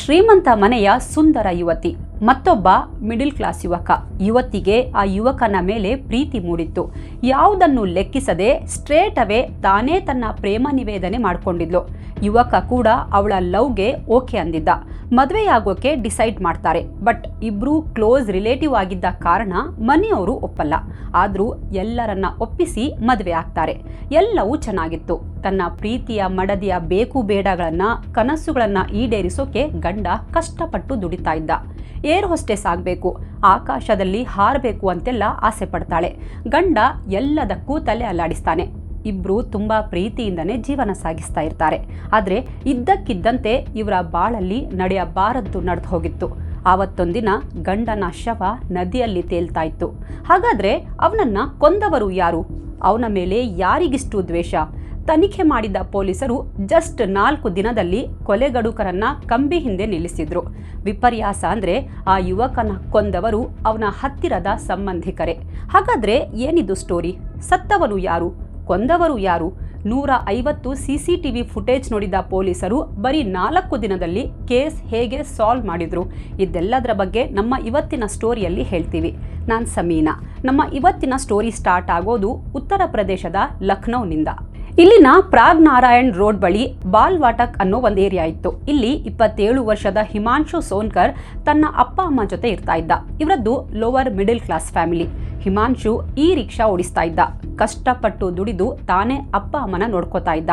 ಶ್ರೀಮಂತ ಮನೆಯ ಸುಂದರ ಯುವತಿ, ಮತ್ತೊಬ್ಬ ಮಿಡಿಲ್ ಕ್ಲಾಸ್ ಯುವಕ. ಯುವತಿಗೆ ಆ ಯುವಕನ ಮೇಲೆ ಪ್ರೀತಿ ಮೂಡಿತ್ತು. ಯಾವುದನ್ನು ಲೆಕ್ಕಿಸದೆ ಸ್ಟ್ರೇಟ್ ಅವೇ ತಾನೇ ತನ್ನ ಪ್ರೇಮ ನಿವೇದನೆ ಮಾಡಿಕೊಂಡಿದ್ಲು. ಯುವಕ ಕೂಡ ಅವಳ ಲವ್ಗೆ ಓಕೆ ಅಂದಿದ್ದ. ಮದುವೆಯಾಗೋಕೆ ಡಿಸೈಡ್ ಮಾಡ್ತಾರೆ. ಬಟ್ ಇಬ್ರು ಕ್ಲೋಸ್ ರಿಲೇಟಿವ್ ಆಗಿದ್ದ ಕಾರಣ ಮನೆಯವರು ಒಪ್ಪಲ್ಲ. ಆದರೂ ಎಲ್ಲರನ್ನ ಒಪ್ಪಿಸಿ ಮದುವೆ ಆಗ್ತಾರೆ. ಎಲ್ಲವೂ ಚೆನ್ನಾಗಿತ್ತು. ತನ್ನ ಪ್ರೀತಿಯ ಮಡದಿಯ ಬೇಕು ಬೇಡಗಳನ್ನ, ಕನಸುಗಳನ್ನ ಈಡೇರಿಸೋಕೆ ಗಂಡ ಕಷ್ಟಪಟ್ಟು ದುಡಿತಾ ಇದ್ದ. ಏರ್ ಹೊಸ್ಟೆಸ್ ಆಗಬೇಕು, ಆಕಾಶದಲ್ಲಿ ಹಾರಬೇಕು ಅಂತೆಲ್ಲ ಆಸೆ ಪಡ್ತಾಳೆ. ಗಂಡ ಎಲ್ಲದಕ್ಕೂ ತಲೆ ಅಲ್ಲಾಡಿಸ್ತಾನೆ. ಇಬ್ರು ತುಂಬಾ ಪ್ರೀತಿಯಿಂದನೇ ಜೀವನ ಸಾಗಿಸ್ತಾ ಇರ್ತಾರೆ. ಆದರೆ ಇದ್ದಕ್ಕಿದ್ದಂತೆ ಇವರ ಬಾಳಲ್ಲಿ ನಡೆಯಬಾರದ್ದು ನಡೆದು ಹೋಗಿತ್ತು. ಆವತ್ತೊಂದಿನ ಗಂಡನ ಶವ ನದಿಯಲ್ಲಿ ತೇಲ್ತಾ ಇತ್ತು. ಹಾಗಾದ್ರೆ ಅವನನ್ನ ಕೊಂದವರು ಯಾರು? ಅವನ ಮೇಲೆ ಯಾರಿಗಿಷ್ಟು ದ್ವೇಷ? ತನಿಖೆ ಮಾಡಿದ ಪೊಲೀಸರು ಜಸ್ಟ್ ನಾಲ್ಕು ದಿನದಲ್ಲಿ ಕೊಲೆಗಡುಕರನ್ನ ಕಂಬಿ ಹಿಂದೆ ನಿಲ್ಲಿಸಿದ್ರು. ವಿಪರ್ಯಾಸ ಅಂದ್ರೆ ಆ ಯುವಕನ ಕೊಂದವರು ಅವನ ಹತ್ತಿರದ ಸಂಬಂಧಿಕರೇ. ಹಾಗಾದ್ರೆ ಏನಿದು ಸ್ಟೋರಿ ಸತ್ತವನು ಯಾರು? ಕೊಂದವರು ಯಾರು? ನೂರ ಐವತ್ತು ಸಿಸಿಟಿವಿ ಫುಟೇಜ್ ನೋಡಿದ ಪೊಲೀಸರು ಬರೀ ನಾಲ್ಕು ದಿನದಲ್ಲಿ ಕೇಸ್ ಹೇಗೆ ಸಾಲ್ವ್ ಮಾಡಿದ್ರು? ಇದೆಲ್ಲದರ ಬಗ್ಗೆ ನಮ್ಮ ಇವತ್ತಿನ ಸ್ಟೋರಿಯಲ್ಲಿ ಹೇಳ್ತೀವಿ. ನಾನು ಸಮೀನಾ. ನಮ್ಮ ಇವತ್ತಿನ ಸ್ಟೋರಿ ಸ್ಟಾರ್ಟ್ ಆಗೋದು ಉತ್ತರ ಪ್ರದೇಶದ ಲಖನೌನಿಂದ ಇಲ್ಲಿನ ಪ್ರಾಗ್ ನಾರಾಯಣ್ ರೋಡ್ ಬಳಿ ಬಾಲ್ವಾಟಕ್ ಅನ್ನೋ ಒಂದು ಏರಿಯಾ ಇತ್ತು. ಇಲ್ಲಿ ಇಪ್ಪತ್ತೇಳು ವರ್ಷದ ಹಿಮಾಂಶು ಸೋನ್ಕರ್ ತನ್ನ ಅಪ್ಪ ಅಮ್ಮ ಜೊತೆ ಇರ್ತಾ ಇದ್ದ. ಇವರದ್ದು lower middle class family. Himanshu ಈ ರಿಕ್ಷಾ ಓಡಿಸ್ತಾ ಇದ್ದ. ಕಷ್ಟಪಟ್ಟು ದುಡಿದು ತಾನೇ ಅಪ್ಪ ಅಮ್ಮನ ನೋಡ್ಕೋತಾ ಇದ್ದ.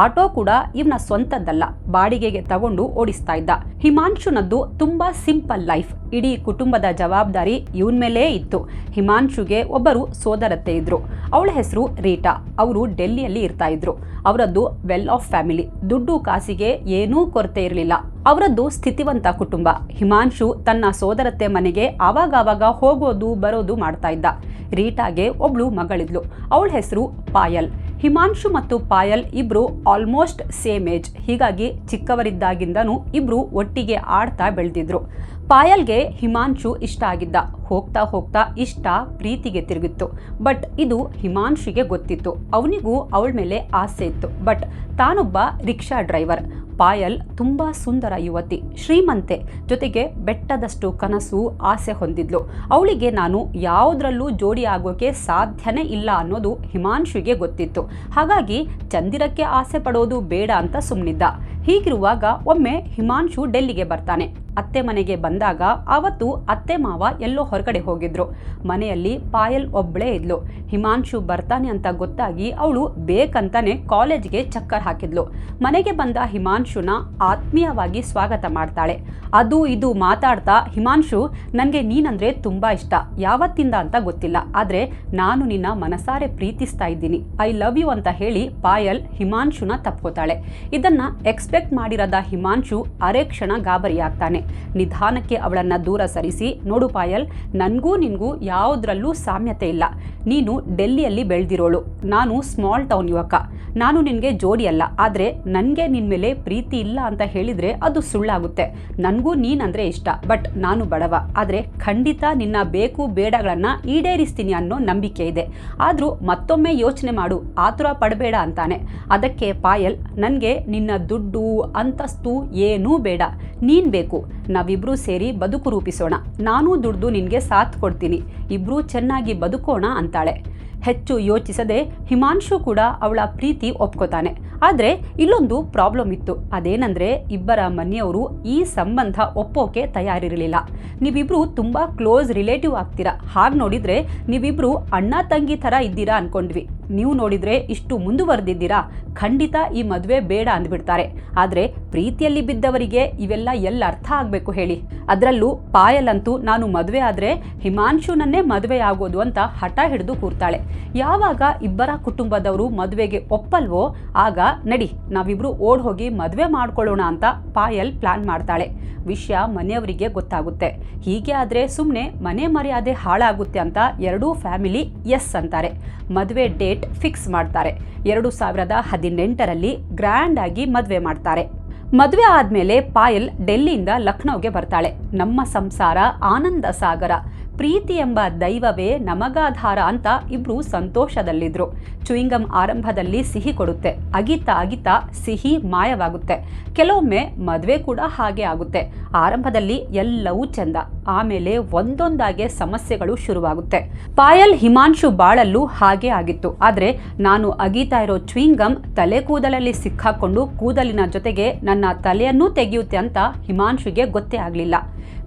ಆಟೋ ಕೂಡ ಇವನ ಸ್ವಂತದ್ದಲ್ಲ. ಬಾಡಿಗೆಗೆ ತಗೊಂಡು ಓಡಿಸ್ತಾ ಇದ್ದ. ಹಿಮಾಂಶುನದ್ದು ತುಂಬಾ ಸಿಂಪಲ್ ಲೈಫ್. ಇಡೀ ಕುಟುಂಬದ ಜವಾಬ್ದಾರಿ ಇವನ್ ಮೇಲೇ ಇತ್ತು. ಹಿಮಾಂಶುಗೆ ಒಬ್ಬರು ಸೋದರತ್ತೆ ಇದ್ರು. ಅವಳ ಹೆಸರು ರೀಟಾ. ಅವರು ಡೆಲ್ಲಿಯಲ್ಲಿ ಇರ್ತಾ ಇದ್ರು. ಅವರದ್ದು ವೆಲ್ ಆಫ್ ಫ್ಯಾಮಿಲಿ. ದುಡ್ಡು ಕಾಸಿಗೆ ಏನೂ ಕೊರತೆ ಇರಲಿಲ್ಲ. ಅವರದ್ದು ಸ್ಥಿತಿವಂತ ಕುಟುಂಬ. ಹಿಮಾಂಶು ತನ್ನ ಸೋದರತ್ತೆ ಮನೆಗೆ ಆವಾಗವಾಗ ಹೋಗೋದು, ಬರೋದು ಮಾಡ್ತಾ ಇದ್ದ. ರೀಟಾಗೆ ಒಬ್ಳು ಮಗಳಿದ್ಲು. ಅವಳ ಹೆಸರು ಪಾಯಲ್. ಹಿಮಾಂಶು ಮತ್ತು ಪಾಯಲ್ ಇಬ್ರು ಆಲ್ಮೋಸ್ಟ್ ಸೇಮ್ ಏಜ್. ಹೀಗಾಗಿ ಚಿಕ್ಕವರಿದ್ದಾಗಿಂದನೂ ಇಬ್ರು ಒಟ್ಟಿಗೆ ಆಡ್ತಾ ಬೆಳೆದಿದ್ರು. ಪಾಯಲ್ಗೆ ಹಿಮಾಂಶು ಇಷ್ಟ ಆಗಿದ್ದ. ಹೋಗ್ತಾ ಹೋಗ್ತಾ ಇಷ್ಟ ಪ್ರೀತಿಗೆ ತಿರುಗಿತ್ತು. ಬಟ್ ಇದು ಹಿಮಾಂಶುಗೆ ಗೊತ್ತಿತ್ತು. ಅವನಿಗೂ ಅವಳ ಮೇಲೆ ಆಸೆ ಇತ್ತು. ಬಟ್ ತಾನೊಬ್ಬ ರಿಕ್ಷಾ ಡ್ರೈವರ್. ಪಾಯಲ್ ತುಂಬ ಸುಂದರ ಯುವತಿ. ಶ್ರೀಮಂತೆ ಜೊತೆಗೆ ಬೆಟ್ಟದಷ್ಟು ಕನಸು, ಆಸೆ ಹೊಂದಿದ್ಲು. ಅವಳಿಗೆ ನಾನು ಯಾವುದರಲ್ಲೂ ಜೋಡಿ ಆಗೋಕೆ ಸಾಧ್ಯನೇ ಇಲ್ಲ ಅನ್ನೋದು ಹಿಮಾಂಶುಗೆ ಗೊತ್ತಿತ್ತು. ಹಾಗಾಗಿ ಚಂದಿರಕ್ಕೆ ಆಸೆ ಪಡೋದು ಬೇಡ ಅಂತ ಸುಮ್ಮನಿದ್ದ ಹೀಗಿರುವಾಗ ಒಮ್ಮೆ ಹಿಮಾಂಶು ಡೆಲ್ಲಿಗೆ ಬರ್ತಾನೆ. ಅತ್ತೆ ಮನೆಗೆ ಬಂದಾಗ ಆವತ್ತು ಅತ್ತೆ ಮಾವ ಎಲ್ಲೋ ಹೊರಗಡೆ ಹೋಗಿದ್ರು. ಮನೆಯಲ್ಲಿ ಪಾಯಲ್ ಒಬ್ಬಳೇ ಇದ್ಲು. ಹಿಮಾಂಶು ಬರ್ತಾನೆ ಅಂತ ಗೊತ್ತಾಗಿ ಅವಳು ಬೇಕಂತಾನೆ ಕಾಲೇಜ್ಗೆ ಚಕ್ಕರ್ ಹಾಕಿದ್ಲು. ಮನೆಗೆ ಬಂದ ಹಿಮಾಂಶುನ ಆತ್ಮೀಯವಾಗಿ ಸ್ವಾಗತ ಮಾಡ್ತಾಳೆ. ಅದು ಇದು ಮಾತಾಡ್ತಾ ಹಿಮಾಂಶು ನನಗೆ ನೀನಂದ್ರೆ ತುಂಬ ಇಷ್ಟ. ಯಾವತ್ತಿಂದ ಅಂತ ಗೊತ್ತಿಲ್ಲ. ಆದರೆ ನಾನು ನಿನ್ನ ಮನಸಾರೆ ಪ್ರೀತಿಸ್ತಾ ಇದ್ದೀನಿ. ಐ ಲವ್ ಯು ಅಂತ ಹೇಳಿ ಪಾಯಲ್ ಹಿಮಾಂಶುನ ತಪ್ಕೋತಾಳೆ. ಇದನ್ನ ಎಕ್ಸ್ಪೆಕ್ಟ್ ಮಾಡಿರದ ಹಿಮಾಂಶು ಅರೆ ಕ್ಷಣ ಗಾಬರಿಯಾಗ್ತಾನೆ. ನಿಧಾನಕ್ಕೆ ಅವಳನ್ನು ದೂರ ಸರಿಸಿ, ನೋಡು ಪಾಯಲ್, ನನಗೂ ನಿನಗೂ ಯಾವುದ್ರಲ್ಲೂ ಸಾಮ್ಯತೆ ಇಲ್ಲ. ನೀನು ಡೆಲ್ಲಿಯಲ್ಲಿ ಬೆಳೆದಿರೋಳು. ನಾನು ಸ್ಮಾಲ್ ಟೌನ್ ಯುವಕ. ನಾನು ನಿನಗೆ ಜೋಡಿ ಅಲ್ಲ. ಆದರೆ ನನಗೆ ನಿನ್ನ ಮೇಲೆ ಪ್ರೀತಿ ಇಲ್ಲ ಅಂತ ಹೇಳಿದರೆ ಅದು ಸುಳ್ಳಾಗುತ್ತೆ. ನನಗೂ ನೀನಂದರೆ ಇಷ್ಟ. ಬಟ್ ನಾನು ಬಡವ. ಆದರೆ ಖಂಡಿತ ನಿನ್ನ ಬೇಕು ಬೇಡಗಳನ್ನು ಈಡೇರಿಸ್ತೀನಿ ಅನ್ನೋ ನಂಬಿಕೆ ಇದೆ. ಆದರೂ ಮತ್ತೊಮ್ಮೆ ಯೋಚನೆ ಮಾಡು. ಆತುರ ಪಡಬೇಡ ಅಂತಾನೆ. ಅದಕ್ಕೆ ಪಾಯಲ್ ನನಗೆ ನಿನ್ನ ದುಡ್ಡು, ಅಂತಸ್ತು ಏನೂ ಬೇಡ. ನೀನು ಬೇಕು. ನಾವಿಬ್ರೂ ಸೇರಿ ಬದುಕು ರೂಪಿಸೋಣ. ನಾನೂ ದುಡ್ದು ನಿನಗೆ ಸಾಥ್ ಕೊಡ್ತೀನಿ. ಇಬ್ರೂ ಚೆನ್ನಾಗಿ ಬದುಕೋಣ ಅಂತಾಳೆ. ಹೆಚ್ಚು ಯೋಚಿಸದೆ ಹಿಮಾಂಶು ಕೂಡ ಅವಳ ಪ್ರೀತಿ ಒಪ್ಕೋತಾನೆ. ಆದರೆ ಇಲ್ಲೊಂದು ಪ್ರಾಬ್ಲಮ್ ಇತ್ತು. ಅದೇನಂದ್ರೆ ಇಬ್ಬರ ಮನೆಯವರು ಈ ಸಂಬಂಧ ಒಪ್ಪೋಕೆ ತಯಾರಿರಲಿಲ್ಲ. ನೀವಿಬ್ರು ತುಂಬಾ ಕ್ಲೋಸ್ ರಿಲೇಟಿವ್ ಆಗ್ತೀರಾ? ಹಾಗೆ ನೋಡಿದ್ರೆ ನೀವಿಬ್ರು ಅಣ್ಣ ತಂಗಿ ಥರ ಇದ್ದೀರಾ ಅನ್ಕೊಂಡ್ವಿ. ನೀವು ನೋಡಿದ್ರೆ ಇಷ್ಟು ಮುಂದುವರೆದಿದ್ದೀರಾ? ಖಂಡಿತ ಈ ಮದುವೆ ಬೇಡ ಅಂದ್ಬಿಡ್ತಾರೆ. ಆದರೆ ಪ್ರೀತಿಯಲ್ಲಿ ಬಿದ್ದವರಿಗೆ ಇವೆಲ್ಲ ಎಲ್ಲ ಅರ್ಥ ಆಗಬೇಕು ಹೇಳಿ? ಅದರಲ್ಲೂ ಪಾಯಲಂತೂ ನಾನು ಮದುವೆ ಆದರೆ ಹಿಮಾಂಶುನನ್ನೇ ಮದುವೆ ಆಗೋದು ಅಂತ ಹಠ ಹಿಡಿದು ಕೂರ್ತಾಳೆ. ಯಾವಾಗ ಇಬ್ಬರ ಕುಟುಂಬದವರು ಮದುವೆಗೆ ಒಪ್ಪಲ್ವೋ, ಆಗ ನಡಿ, ನಾವಿಬ್ರು ಓಡ್ ಹೋಗಿ ಮದುವೆ ಮಾಡ್ಕೊಳ್ಳೋಣ ಅಂತ ಪಾಯಲ್ ಪ್ಲಾನ್ ಮಾಡ್ತಾಳೆ. ವಿಷಯ ಮನೆಯವರಿಗೆ ಗೊತ್ತಾಗುತ್ತೆ. ಹೀಗೆ ಆದರೆ ಸುಮ್ಮನೆ ಮನೆ ಮರ್ಯಾದೆ ಹಾಳಾಗುತ್ತೆ ಅಂತ ಎರಡೂ ಫ್ಯಾಮಿಲಿ ಎಸ್ ಅಂತಾರೆ. ಮದುವೆ ಡೇಟ್ ಫಿಕ್ಸ್ ಮಾಡ್ತಾರೆ. ಎರಡು ಸಾವಿರದ ಹದಿನೆಂಟರಲ್ಲಿ ಗ್ರ್ಯಾಂಡ್ ಆಗಿ ಮದುವೆ ಮಾಡ್ತಾರೆ. ಮದುವೆ ಆದಮೇಲೆ ಪಾಯಲ್ ಡೆಲ್ಲಿಯಿಂದ ಲಖನೌಗೆ ಬರ್ತಾಳೆ. ನಮ್ಮ ಸಂಸಾರ ಆನಂದ ಸಾಗರ. ಪ್ರೀತಿ ಎಂಬ ದೈವವೇ ನಮಗಾಧಾರ ಅಂತ ಇಬ್ರು ಸಂತೋಷದಲ್ಲಿದ್ರು. ಚುಯಿಂಗಮ್ ಆರಂಭದಲ್ಲಿ ಸಿಹಿ ಕೊಡುತ್ತೆ. ಅಗಿತಾ ಅಗಿತಾ ಸಿಹಿ ಮಾಯವಾಗುತ್ತೆ. ಕೆಲವೊಮ್ಮೆ ಮದುವೆ ಕೂಡ ಹಾಗೆ ಆಗುತ್ತೆ. ಆರಂಭದಲ್ಲಿ ಎಲ್ಲವೂ ಚೆಂದ. ಆಮೇಲೆ ಒಂದೊಂದಾಗೆ ಸಮಸ್ಯೆಗಳು ಶುರುವಾಗುತ್ತೆ. ಪಾಯಲ್ ಹಿಮಾಂಶು ಬಾಳಲ್ಲೂ ಹಾಗೆ ಆಗಿತ್ತು. ಆದ್ರೆ ನಾನು ಅಗೀತಾ ಇರೋ ಚುಯಿಂಗಮ್ ತಲೆ ಕೂದಲಲ್ಲಿ ಸಿಕ್ಕಾಕೊಂಡು ಕೂದಲಿನ ಜೊತೆಗೆ ನನ್ನ ತಲೆಯನ್ನೂ ತೆಗೆಯುತ್ತೆ ಅಂತ ಹಿಮಾಂಶುಗೆ ಗೊತ್ತೇ ಆಗಲಿಲ್ಲ.